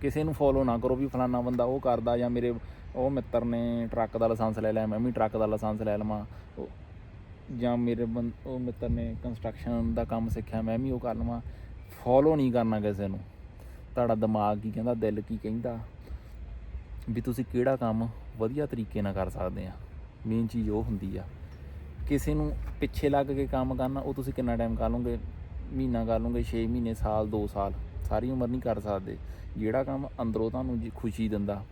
[SPEAKER 1] ਕਿਸੇ ਨੂੰ ਫੋਲੋ ਨਾ ਕਰੋ ਵੀ ਫਲਾਨਾ ਬੰਦਾ ਉਹ ਕਰਦਾ ਜਾਂ ਮੇਰੇ ਉਹ ਮਿੱਤਰ ਨੇ ਟਰੱਕ ਦਾ ਲਾਇਸੈਂਸ ਲੈ ਲਿਆ, ਮੈਂ ਵੀ ਟਰੱਕ ਦਾ ਲਾਇਸੈਂਸ ਲੈ ਲਵਾਂ। ਉਹ ਜਾਂ ਮੇਰੇ ਬੰ, ਉਹ ਮਿੱਤਰ ਨੇ ਕੰਸਟਰਕਸ਼ਨ ਦਾ ਕੰਮ ਸਿੱਖਿਆ, ਮੈਂ ਵੀ ਉਹ ਕਰ ਲਵਾਂ। ਫੋਲੋ ਨਹੀਂ ਕਰਨਾ ਕਿਸੇ ਨੂੰ। ਤੁਹਾਡਾ ਦਿਮਾਗ ਕੀ ਕਹਿੰਦਾ, ਦਿਲ ਕੀ ਕਹਿੰਦਾ। ਵੀ ਤੁਸੀਂ ਕਿਹੜਾ ਕੰਮ ਵਧੀਆ ਤਰੀਕੇ ਨਾਲ ਕਰ ਸਕਦੇ ਆ। ਮੇਨ ਚੀਜ਼ ਉਹ ਹੁੰਦੀ ਆ। ਕਿਸੇ ਨੂੰ ਪਿੱਛੇ ਲੱਗ ਕੇ ਕੰਮ ਕਰਨਾ, ਉਹ ਤੁਸੀਂ ਕਿੰਨਾ ਟਾਈਮ ਕਰ ਲਓਗੇ? ਮਹੀਨਾ ਕਰ ਲਓਗੇ 6 ਮਹੀਨੇ, ਸਾਲ 2 ਸਾਲ। ਸਾਰੀ ਉਮਰ ਨਹੀਂ ਕਰ ਸਕਦੇ। ਜਿਹੜਾ ਕੰਮ ਅੰਦਰੋਂ ਤੁਹਾਨੂੰ ਜੀ, ਖੁਸ਼ੀ ਦਿੰਦਾ,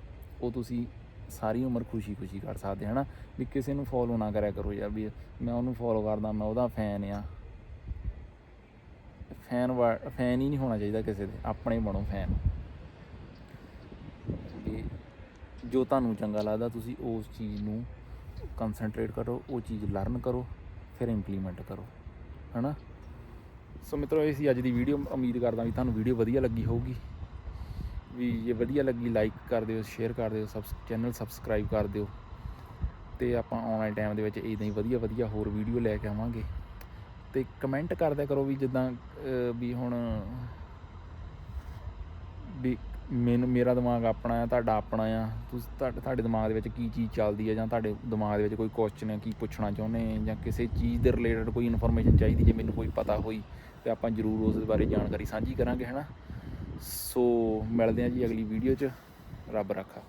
[SPEAKER 1] ਉਹ ਤੁਸੀਂ ਸਾਰੀ ਉਮਰ ਖੁਸ਼ੀ-ਖੁਸ਼ੀ ਕਰ ਸਕਦੇ, ਹਨਾ? ਵੀ ਕਿਸੇ ਨੂੰ ਫੋਲੋ ਨਾ ਕਰਿਆ ਕਰੋ ਯਾਰ ਵੀ ਮੈਂ ਉਹਨੂੰ ਫੋਲੋ ਕਰਦਾ, ਮੈਂ ਉਹਦਾ ਫੈਨ ਆ। ਫੈਨ ਫੈਨ ਹੀ ਨਹੀਂ ਹੋਣਾ ਚਾਹੀਦਾ ਕਿਸੇ ਦੇ, ਆਪਣੇ ਬਣੋ ਫੈਨ ਵੀ ਜੋ ਤੁਹਾਨੂੰ ਚੰਗਾ ਲੱਗਦਾ, ਤੁਸੀਂ ਉਸ ਚੀਜ਼ ਨੂੰ ਕਨਸੈਂਟਰੇਟ ਕਰੋ, ਉਹ ਚੀਜ਼ ਲਰਨ ਕਰੋ, ਫਿਰ ਇੰਪਲੀਮੈਂਟ ਕਰੋ, ਹਨਾ? ਸੋ ਮਿੱਤਰੋ, ਇਹ ਸੀ ਅੱਜ ਦੀ ਵੀਡੀਓ ਉਮੀਦ ਕਰਦਾ ਵੀ ਤੁਹਾਨੂੰ ਵੀਡੀਓ ਵਧੀਆ ਲੱਗੀ ਹੋਊਗੀ। ਵੀ ਜੇ ਵਧੀਆ ਲੱਗੀ ਲਾਈਕ ਕਰ ਦਿਓ ਸ਼ੇਅਰ ਕਰ ਦਿਓ ਸਬਸ ਚੈਨਲ ਸਬਸਕ੍ਰਾਈਬ ਕਰ ਦਿਓ। ਤੇ ਆਪਾਂ ਆਉਣ ਵਾਲੇ ਟਾਈਮ ਦੇ ਵਿੱਚ ਇਦਾਂ ਹੀ ਵਧੀਆ ਵਧੀਆ ਹੋਰ ਵੀਡੀਓ ਲੈ ਕੇ ਆਵਾਂਗੇ। ਤੇ ਕਮੈਂਟ ਕਰਦਿਆ ਕਰੋ ਵੀ ਜਿੱਦਾਂ ਵੀ ਹੁਣ ਵੀ ਮੈਨੂੰ ਮੇਰਾ ਦਿਮਾਗ ਆਪਣਾ ਆ, ਤੁਹਾਡਾ ਆਪਣਾ ਆ। ਤੁਸੀਂ ਤੁਹਾਡੇ ਤੁਹਾਡੇ ਦਿਮਾਗ ਦੇ ਵਿੱਚ ਕੀ ਚੀਜ਼ ਚੱਲਦੀ ਹੈ ਜਾਂ ਤੁਹਾਡੇ ਦਿਮਾਗ ਦੇ ਵਿੱਚ ਕੋਈ ਕੁਐਸਚਨ ਹੈ ਕੀ ਪੁੱਛਣਾ ਚਾਹੁੰਦੇ ਜਾਂ ਕਿਸੇ ਚੀਜ਼ ਦੇ ਰਿਲੇਟਡ ਕੋਈ ਇਨਫੋਰਮੇਸ਼ਨ ਚਾਹੀਦੀ ਜੇ ਮੈਨੂੰ ਕੋਈ ਪਤਾ ਹੋਈ, ਤੇ ਆਪਾਂ ਜ਼ਰੂਰ ਉਸ ਬਾਰੇ ਜਾਣਕਾਰੀ ਸਾਂਝੀ ਕਰਾਂਗੇ, ਹਨਾ? ਸੋ ਮਿਲਦੇ ਹਾਂ ਜੀ ਅਗਲੀ ਵੀਡੀਓ 'ਚ। ਰੱਬ ਰੱਖਾ।